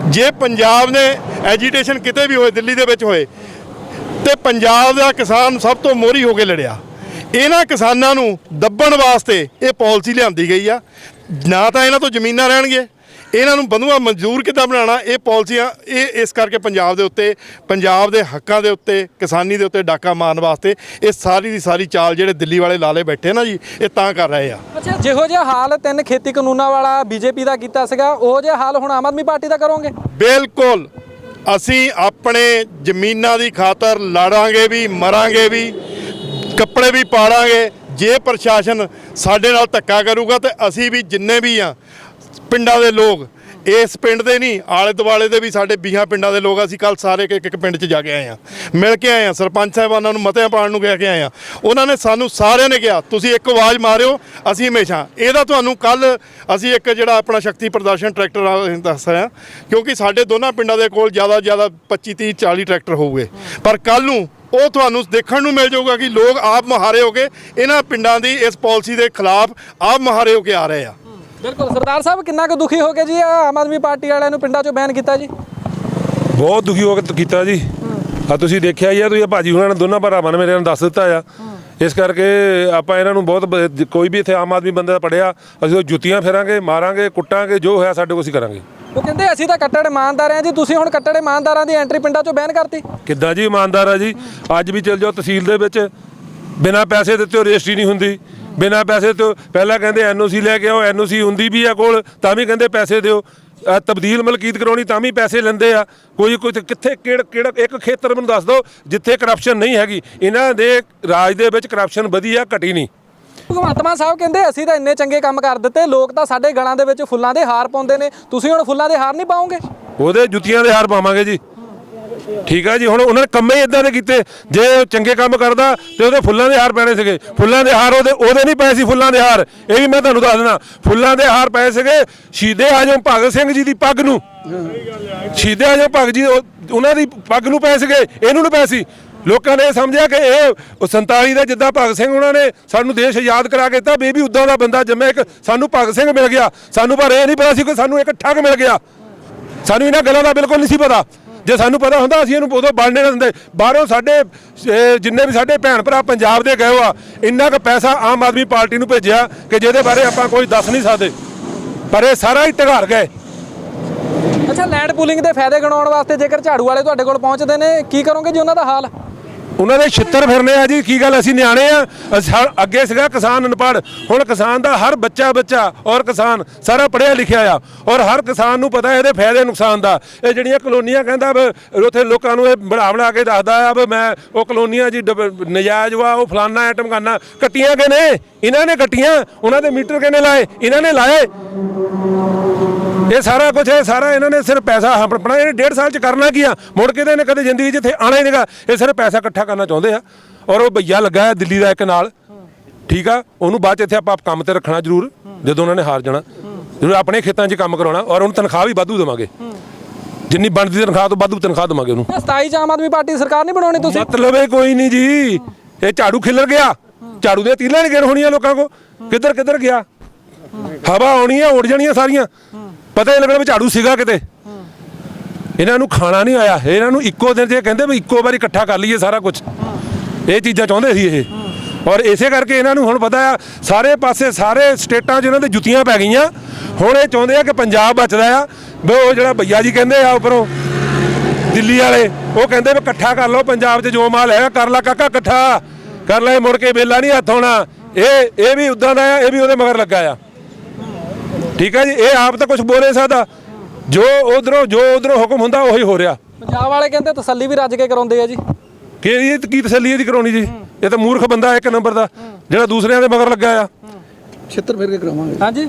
ਜੇ ਪੰਜਾਬ ਨੇ ਐਜੀਟੇਸ਼ਨ ਕਿਤੇ ਵੀ ਹੋਏ, ਦਿੱਲੀ ਦੇ ਵਿੱਚ ਹੋਏ, ਤੇ ਪੰਜਾਬ ਦਾ ਕਿਸਾਨ ਸਭ ਤੋਂ ਮੋਹਰੀ ਹੋ ਕੇ ਲੜਿਆ। ਇਹਨਾਂ ਕਿਸਾਨਾਂ ਨੂੰ ਦੱਬਣ ਵਾਸਤੇ ਇਹ ਪਾਲਿਸੀ ਲਿਆਂਦੀ ਗਈ ਆ। ਨਾ ਤਾਂ ਇਹਨਾਂ ਤੋਂ ਜ਼ਮੀਨਾਂ ਰਹਿਣਗੇ ਇਹਨਾਂ ਨੂੰ ਬੰਧੂਆ ਮਨਜ਼ੂਰ ਕਿੱਦਾਂ ਬਣਾਉਣਾ? ਇਹ ਪਾਲਿਸੀਆਂ ਇਹ ਇਸ ਕਰਕੇ ਪੰਜਾਬ ਦੇ ਉੱਤੇ ਪੰਜਾਬ ਦੇ ਹੱਕਾਂ ਦੇ ਉੱਤੇ ਕਿਸਾਨੀ ਦੇ ਉੱਤੇ ਡਾਕਾ ਮਾਰਨ ਵਾਸਤੇ ਇਹ ਸਾਰੀ ਦੀ ਸਾਰੀ ਚਾਲ ਜਿਹੜੇ ਦਿੱਲੀ ਵਾਲੇ ਲਾਲੇ ਬੈਠੇ ਨਾ ਜੀ ਇਹ ਤਾਂ ਕਰ ਰਹੇ ਆ। ਅੱਛਾ ਜਿਹੋ ਜਿਹਾ ਹਾਲ ਤਿੰਨ ਖੇਤੀ ਕਾਨੂੰਨਾਂ ਵਾਲਾ ਬੀਜੇਪੀ ਦਾ ਕੀਤਾ ਸੀਗਾ ਉਹ ਜਿਹਾ ਹਾਲ ਹੁਣ ਆਮ ਆਦਮੀ ਪਾਰਟੀ ਦਾ ਕਰੋਗੇ? ਬਿਲਕੁਲ। ਅਸੀਂ ਆਪਣੇ ਜ਼ਮੀਨਾਂ ਦੀ ਖਾਤਰ ਲੜਾਂਗੇ ਵੀ ਮਰਾਂਗੇ ਵੀ ਕੱਪੜੇ ਵੀ ਪਾੜਾਂਗੇ। ਜੇ ਪ੍ਰਸ਼ਾਸਨ ਸਾਡੇ ਨਾਲ ਧੱਕਾ ਕਰੂਗਾ ਤੇ ਅਸੀਂ ਵੀ ਜਿੰਨੇ ਵੀ ਆ ਪਿੰਡਾਂ ਦੇ ਲੋਕ। ਇਸ ਪਿੰਡ ਦੇ ਨਹੀਂ, ਆਲੇ ਦੁਆਲੇ ਦੇ ਵੀ ਸਾਡੇ 20 ਪਿੰਡਾਂ ਦੇ ਲੋਕ ਅਸੀਂ ਕੱਲ ਸਾਰੇ ਇੱਕ ਇੱਕ ਪਿੰਡ 'ਚ ਜਾ ਕੇ ਆਏ ਆ ਮਿਲ ਕੇ ਆਏ ਆ ਸਰਪੰਚ ਸਾਹਿਬਾਨਾਂ ਨੂੰ ਮਤਿਆਂ ਪਾਉਣ ਨੂੰ ਕਹਿ ਕੇ ਆਏ ਆ ਉਹਨਾਂ ਨੇ ਸਾਨੂੰ ਸਾਰਿਆਂ ਨੇ ਕਿਹਾ, ਤੁਸੀਂ ਇੱਕ ਆਵਾਜ਼ ਮਾਰਿਓ, ਅਸੀਂ ਹਮੇਸ਼ਾ। ਇਹਦਾ ਤੁਹਾਨੂੰ ਕੱਲ ਅਸੀਂ ਇੱਕ ਜਿਹੜਾ ਆਪਣਾ ਸ਼ਕਤੀ ਪ੍ਰਦਰਸ਼ਨ ਟਰੈਕਟਰ ਦੱਸ ਰਹੇ ਹਾਂ, ਕਿਉਂਕਿ ਸਾਡੇ ਦੋਨਾਂ ਪਿੰਡਾਂ ਦੇ ਕੋਲ ਜ਼ਿਆਦਾ ਤੋਂ ਜ਼ਿਆਦਾ 25 30 40 ਟਰੈਕਟਰ ਹੋਊਗੇ। ਪਰ ਕੱਲ ਨੂੰ ਉਹ ਤੁਹਾਨੂੰ ਦੇਖਣ ਨੂੰ ਮਿਲ ਜਾਊਗਾ ਕਿ ਲੋਕ ਆਪ ਮੁਹਾਰੇ ਹੋ ਕੇ ਇਹਨਾਂ ਪਿੰਡਾਂ ਦੀ ਇਸ ਪਾਲਿਸੀ ਦੇ ਖਿਲਾਫ ਆਪ ਮੁਹਾਰੇ ਹੋ ਕੇ ਆ ਰਹੇ ਆ। ਬਿਲਕੁਲ ਸਰਦਾਰ ਸਾਹਿਬ ਕਿੰਨਾ ਕੁ ਦੁਖੀ ਹੋ ਗਏ ਜੀ ਆਮ ਆਦਮੀ ਪਾਰਟੀ ਵਾਲਿਆਂ ਨੂੰ ਪਿੰਡਾਂ ਚੋਂ ਬੈਨ ਕੀਤਾ ਜੀ? ਬਹੁਤ ਦੁਖੀ ਹੋ ਕੇ ਕੀਤਾ ਜੀ। ਆ ਤੁਸੀਂ ਦੇਖਿਆ ਹੀ ਆ ਤੁਸੀਂ ਭਾਜੀ ਉਹਨਾਂ ਨੇ ਦੋਨਾਂ ਭਰਾਵਾਂ ਨੇ ਮੇਰੇ ਨੂੰ ਦੱਸ ਦਿੱਤਾ ਆ। ਇਸ ਕਰਕੇ ਆਪਾਂ ਇਹਨਾਂ ਨੂੰ ਬਹੁਤ ਬ- ਕੋਈ ਵੀ ਇੱਥੇ ਆਮ ਆਦਮੀ ਬੰਦੇ ਦਾ ਪੜਿਆ ਅਸੀਂ ਉਹ ਜੁੱਤੀਆਂ ਫੇਰਾਂਗੇ ਮਾਰਾਂਗੇ ਕੁੱਟਾਂਗੇ ਜੋ ਹੋਇਆ ਸਾਡੇ ਕੋਲ ਅਸੀਂ ਕਰਾਂਗੇ। ਉਹ ਕਹਿੰਦੇ ਅਸੀਂ ਤਾਂ ਕੱਟੜ ਇਮਾਨਦਾਰ ਆ ਜੀ ਤੁਸੀਂ ਹੁਣ ਕੱਟੜ ਇਮਾਨਦਾਰਾਂ ਦੀ ਐਂਟਰੀ ਪਿੰਡਾਂ ਚੋਂ ਬੈਨ ਕਰਤੀ। ਕਿੱਦਾਂ ਜੀ ਇਮਾਨਦਾਰ ਆ ਜੀ? ਅੱਜ ਵੀ ਚਲ ਜਾਓ ਤਹਿਸੀਲ ਦੇ ਵਿੱਚ ਬਿਨਾਂ ਪੈਸੇ ਦਿੱਤੇ ਉਹ ਰਜਿਸਟਰੀ ਨਹੀਂ ਹੁੰਦੀ। ਬਿਨਾਂ ਪੈਸੇ ਤੋਂ ਪਹਿਲਾਂ ਕਹਿੰਦੇ ਐਨਓਸੀ ਲੈ ਕੇ ਆਓ ਐਨਓਸੀ ਹੁੰਦੀ ਵੀ ਆ ਕੋਲ ਤਾਂ ਵੀ ਕਹਿੰਦੇ ਪੈਸੇ ਦਿਓ। ਆਹ ਤਬਦੀਲ ਮਲਕੀਤ ਕਰਾਉਣੀ ਤਾਂ ਵੀ ਪੈਸੇ ਲੈਂਦੇ ਆ। ਕੋਈ ਕੋਈ ਕਿੱਥੇ ਕਿਹੜਾ ਕਿਹੜਾ ਇੱਕ ਖੇਤਰ ਮੈਨੂੰ ਦੱਸ ਦਿਓ ਜਿੱਥੇ ਕਰਪਸ਼ਨ ਨਹੀਂ ਹੈਗੀ। ਇਹਨਾਂ ਦੇ ਰਾਜ ਦੇ ਵਿੱਚ ਕਰਪਸ਼ਨ ਵਧੀ ਆ ਘਟੀ ਨਹੀਂ। ਭਗਵੰਤ ਮਾਨ ਸਾਹਿਬ ਕਹਿੰਦੇ ਅਸੀਂ ਤਾਂ ਇੰਨੇ ਚੰਗੇ ਕੰਮ ਕਰ ਦਿੱਤੇ ਲੋਕ ਤਾਂ ਸਾਡੇ ਗਲਾਂ ਦੇ ਵਿੱਚ ਫੁੱਲਾਂ ਦੇ ਹਾਰ ਪਾਉਂਦੇ ਨੇ। ਤੁਸੀਂ ਹੁਣ ਫੁੱਲਾਂ ਦੇ ਹਾਰ ਨਹੀਂ ਪਾਓਗੇ? ਉਹਦੇ ਜੁੱਤੀਆਂ ਦੇ ਹਾਰ ਪਾਵਾਂਗੇ ਜੀ। ਠੀਕ ਆ ਜੀ, ਹੁਣ ਉਹਨਾਂ ਨੇ ਕੰਮੇ ਹੀ ਇਦਾਂ ਦੇ ਕੀਤੇ। ਜੇ ਉਹ ਚੰਗੇ ਕੰਮ ਕਰਦਾ, ਤੇ ਉਹਦੇ ਫੁੱਲਾਂ ਦੇ ਹਾਰ ਪੈਣੇ ਸੀਗੇ। ਫੁੱਲਾਂ ਦੇ ਹਾਰ ਉਹਦੇ ਉਹਦੇ ਨਹੀਂ ਪਏ ਸੀ ਫੁੱਲਾਂ ਦੇ ਹਾਰ। ਇਹ ਵੀ ਮੈਂ ਤੁਹਾਨੂੰ ਦੱਸ ਦਿੰਦਾ। ਫੁੱਲਾਂ ਦੇ ਹਾਰ ਪਏ ਸੀਗੇ ਸ਼ਹੀਦੇ ਆਜਮ ਭਗਤ ਸਿੰਘ ਜੀ ਦੀ ਪੱਗ ਨੂੰ। ਸ਼ਹੀਦੇ ਆਜਮ ਭਗਤ ਜੀ ਉਹਨਾਂ ਦੀ ਪੱਗ ਨੂੰ ਪਏ ਸੀਗੇ, ਇਹਨੂੰ ਨਹੀਂ ਪਏ ਸੀ। ਲੋਕਾਂ ਨੇ ਇਹ ਸਮਝਿਆ ਕਿ ਇਹ ਉਹ 47 ਦਾ ਜਿੱਦਾਂ ਭਗਤ ਸਿੰਘ ਉਹਨਾਂ ਨੇ ਸਾਨੂੰ ਦੇਸ਼ ਆਜ਼ਾਦ ਕਰਾ ਕੇ ਦਿੱਤਾ, ਬੇਬੀ ਉਦਾਂ ਦਾ ਬੰਦਾ ਜੰਮਿਆ, ਇੱਕ ਸਾਨੂੰ ਭਗਤ ਸਿੰਘ ਮਿਲ ਗਿਆ। ਸਾਨੂੰ ਪਰ ਇਹ ਨਹੀਂ ਪਤਾ ਸੀ ਕਿ ਸਾਨੂੰ ਇੱਕ ਠੱਗ ਮਿਲ ਗਿਆ। ਸਾਨੂੰ ਇਹਨਾਂ ਗੱਲਾਂ ਦਾ ਬਿਲਕੁਲ ਨਹੀਂ ਸੀ ਪਤਾ। ਜੇ ਸਾਨੂੰ ਪਤਾ ਹੁੰਦਾ ਅਸੀਂ ਇਹਨੂੰ ਉਦੋਂ ਬਣਨੇ ਨਾ ਦਿੰਦੇ। ਬਾਹਰੋਂ ਸਾਡੇ ਅਹ, ਜਿੰਨੇ ਵੀ ਸਾਡੇ ਭੈਣ ਭਰਾ ਪੰਜਾਬ ਦੇ ਗਏ ਆ ਇੰਨਾ ਕੁ ਪੈਸਾ ਆਮ ਆਦਮੀ ਪਾਰਟੀ ਨੂੰ ਭੇਜਿਆ ਕਿ ਜਿਹਦੇ ਬਾਰੇ ਆਪਾਂ ਕੋਈ ਦੱਸ ਨਹੀਂ ਸਕਦੇ। ਪਰ ਇਹ ਸਾਰਾ ਹੀ ਢਗਾਰ ਗਏ। ਅੱਛਾ ਲੈਂਡ ਪੂਲਿੰਗ ਦੇ ਫਾਇਦੇ ਗਣਾਉਣ ਵਾਸਤੇ ਜੇਕਰ ਝਾੜੂ ਵਾਲੇ ਤੁਹਾਡੇ ਕੋਲ ਪਹੁੰਚਦੇ ਨੇ ਕੀ ਕਰੋਗੇ ਜੀ ਉਹਨਾਂ ਦਾ ਹਾਲ? ਉਹਨਾਂ ਦੇ ਛਿੱਤਰ ਫਿਰਨੇ ਆ ਜੀ, ਕੀ ਗੱਲ, ਅਸੀਂ ਨਿਆਣੇ ਆ। ਅੱਗੇ ਸੀਗਾ ਕਿਸਾਨ ਅਨਪੜ੍ਹ, ਹੁਣ ਕਿਸਾਨ ਦਾ ਹਰ ਬੱਚਾ ਬੱਚਾ ਔਰ ਕਿਸਾਨ, ਸਾਰਾ ਪੜ੍ਹਿਆ ਲਿਖਿਆ ਆ। ਔਰ ਹਰ ਕਿਸਾਨ ਨੂੰ ਪਤਾ ਇਹਦੇ ਫਾਇਦੇ ਨੁਕਸਾਨ ਦਾ। ਇਹ ਜਿਹੜੀਆਂ ਕਲੋਨੀਆਂ ਕਹਿੰਦਾ ਵੀ ਉੱਥੇ ਲੋਕਾਂ ਨੂੰ ਇਹ ਬਣਾ ਬਣਾ ਕੇ ਦੱਸਦਾ ਆ ਵੀ ਮੈਂ ਉਹ ਕਲੋਨੀਆਂ ਜੀ ਡਬ- ਨਜਾਇਜ਼ ਵਾ, ਉਹ ਫਲਾਨਾ ਐਟਮ ਕਰਨਾ। ਕੱਟੀਆਂ ਕਿ ਨੇ ਇਹਨਾਂ ਨੇ ਕੱਟੀਆਂ। ਉਹਨਾਂ ਦੇ ਮੀਟਰ ਕਿਹਨੇ ਲਾਏ? ਇਹਨਾਂ ਨੇ ਲਾਏ। ਇਹ ਸਾਰਾ ਕੁਝ ਇਹ ਸਾਰਾ ਇਹਨਾਂ ਨੇ ਸਿਰਫ ਪੈਸਾ ਆਪਣਾ ਇਹਨੇ ਡੇਢ ਸਾਲ ਚ ਕਰਨਾ ਕੀ ਆ? ਮੁੜ ਕੇ ਤੇ ਇਹਨੇ ਕਦੇ ਜ਼ਿੰਦਗੀ 'ਚ ਇੱਥੇ ਆਣਾ ਹੀ ਨਹੀਂਗਾ। ਇਹ ਸਿਰਫ ਪੈਸਾ ਇਕੱਠਾ ਕਰਨਾ ਚਾਹੁੰਦੇ ਆ। ਔਰ ਉਹ ਭਈਆ ਲੱਗਾ ਹੈ ਦਿੱਲੀ ਦਾ ਇੱਕ ਨਾਲ। ਠੀਕ ਆ? ਉਹਨੂੰ ਬਾਅਦ ਚ ਇੱਥੇ ਆਪਾਂ ਕੰਮ ਤੇ ਰੱਖਣਾ ਜ਼ਰੂਰ ਜਦੋਂ ਉਹਨਾਂ ਨੇ ਹਾਰ ਜਾਣਾ। ਜ਼ਰੂਰ ਆਪਣੇ ਖੇਤਾਂ 'ਚ ਕੰਮ ਕਰਾਉਣਾ ਔਰ ਉਹਨੂੰ ਤਨਖਾਹ ਵੀ ਵਾਧੂ ਦੇਵਾਂਗੇ। ਜਿੰਨੀ ਬਣਦੀ ਤਨਖਾਹ ਤੋਂ ਵਾਧੂ ਤਨਖਾਹ ਦੇਵਾਂਗੇ ਉਹਨੂੰ। 27 ਚ ਆਮ ਆਦਮੀ ਪਾਰਟੀ ਸਰਕਾਰ ਨਹੀਂ ਬਣਾਉਣੀ ਤੁਸੀਂ? ਮਤਲਬ ਇਹ ਕੋਈ ਨਹੀਂ ਜੀ। ਇਹ ਝਾੜੂ ਖਿਲਰ ਗਿਆ। ਝਾੜੂ ਦੀਆਂ ਤੀਲਾਂ ਨਹੀਂ ਗਿਣ ਹੋਣੀਆਂ ਲੋਕਾਂ ਕੋ। ਕਿੱਧਰ ਕਿੱਧਰ ਗਿਆ? ਹਵਾ ਆਉਣੀ ਆ ਉੱਡ ਜਾਣੀਆਂ ਸਾਰੀਆਂ। ਪਤਾ ਹੀ ਲੱਗਣਾ ਵੀ ਝਾੜੂ ਸੀਗਾ ਕਿਤੇ। ਇਹਨਾਂ ਨੂੰ ਖਾਣਾ ਨਹੀਂ ਆਇਆ। ਇਹਨਾਂ ਨੂੰ ਇੱਕੋ ਦਿਨ 'ਚ ਕਹਿੰਦੇ ਵੀ ਇੱਕੋ ਵਾਰੀ ਇਕੱਠਾ ਕਰ ਲਈਏ ਸਾਰਾ ਕੁਝ ਇਹ ਚੀਜ਼ਾਂ ਚਾਹੁੰਦੇ ਸੀ ਇਹ। ਔਰ ਇਸੇ ਕਰਕੇ ਇਹਨਾਂ ਨੂੰ ਹੁਣ ਪਤਾ ਆ, ਸਾਰੇ ਪਾਸੇ ਸਾਰੇ ਸਟੇਟਾਂ 'ਚ ਇਹਨਾਂ ਦੇ ਜੁੱਤੀਆਂ ਪੈ ਗਈਆਂ। ਹੁਣ ਇਹ ਚਾਹੁੰਦੇ ਆ ਕਿ ਪੰਜਾਬ ਬਚਦਾ ਆ। ਵੀ ਉਹ ਜਿਹੜਾ ਭਈਆ ਜੀ ਕਹਿੰਦੇ ਆ ਉੱਪਰੋਂ, ਦਿੱਲੀ ਵਾਲੇ, ਉਹ ਕਹਿੰਦੇ ਵੀ ਇਕੱਠਾ ਕਰ ਲਓ, ਪੰਜਾਬ 'ਚ ਜੋ ਮਾਲ ਹੈਗਾ, ਕਰ ਲੈ ਕਾਕਾ ਇਕੱਠਾ। ਕਰ ਲੈ, ਮੁੜ ਕੇ ਵੇਲਾ ਨਹੀਂ ਹੱਥ ਹੋਣਾ ਇਹ ਇਹ ਵੀ ਉਦਾਂ ਦਾ ਆ, ਇਹ ਵੀ ਉਹਦੇ ਮਗਰ ਲੱਗਾ ਆ। ਠੀਕ ਹੈ ਜੀ ਇਹ ਆਪ ਤਾਂ ਕੁਝ ਬੋਲ ਸਕਦਾ। ਜੋ ਉਧਰੋਂ ਜੋ ਉਧਰੋਂ ਹੁਕਮ ਹੁੰਦਾ ਉਹੀ ਹੋ ਰਿਹਾ। ਪੰਜਾਬ ਵਾਲੇ ਕਹਿੰਦੇ ਤਸੱਲੀ ਵੀ ਰੱਜ ਕੇ ਕਰਾਉਂਦੇ ਆ ਜੀ। ਕਿ ਇਹ ਕੀ ਤਸੱਲੀ ਇਹਦੀ ਕਰਾਉਣੀ ਜੀ? ਇਹ ਤਾਂ ਮੂਰਖ ਬੰਦਾ ਇੱਕ ਨੰਬਰ ਦਾ ਜਿਹੜਾ ਦੂਸਰਿਆਂ ਦੇ ਮਗਰ ਲੱਗਾ ਆ। ਛਿੱਤਰ ਫੇਰ ਕੇ ਕਰਾਵਾਂਗੇ। ਹਾਂਜੀ।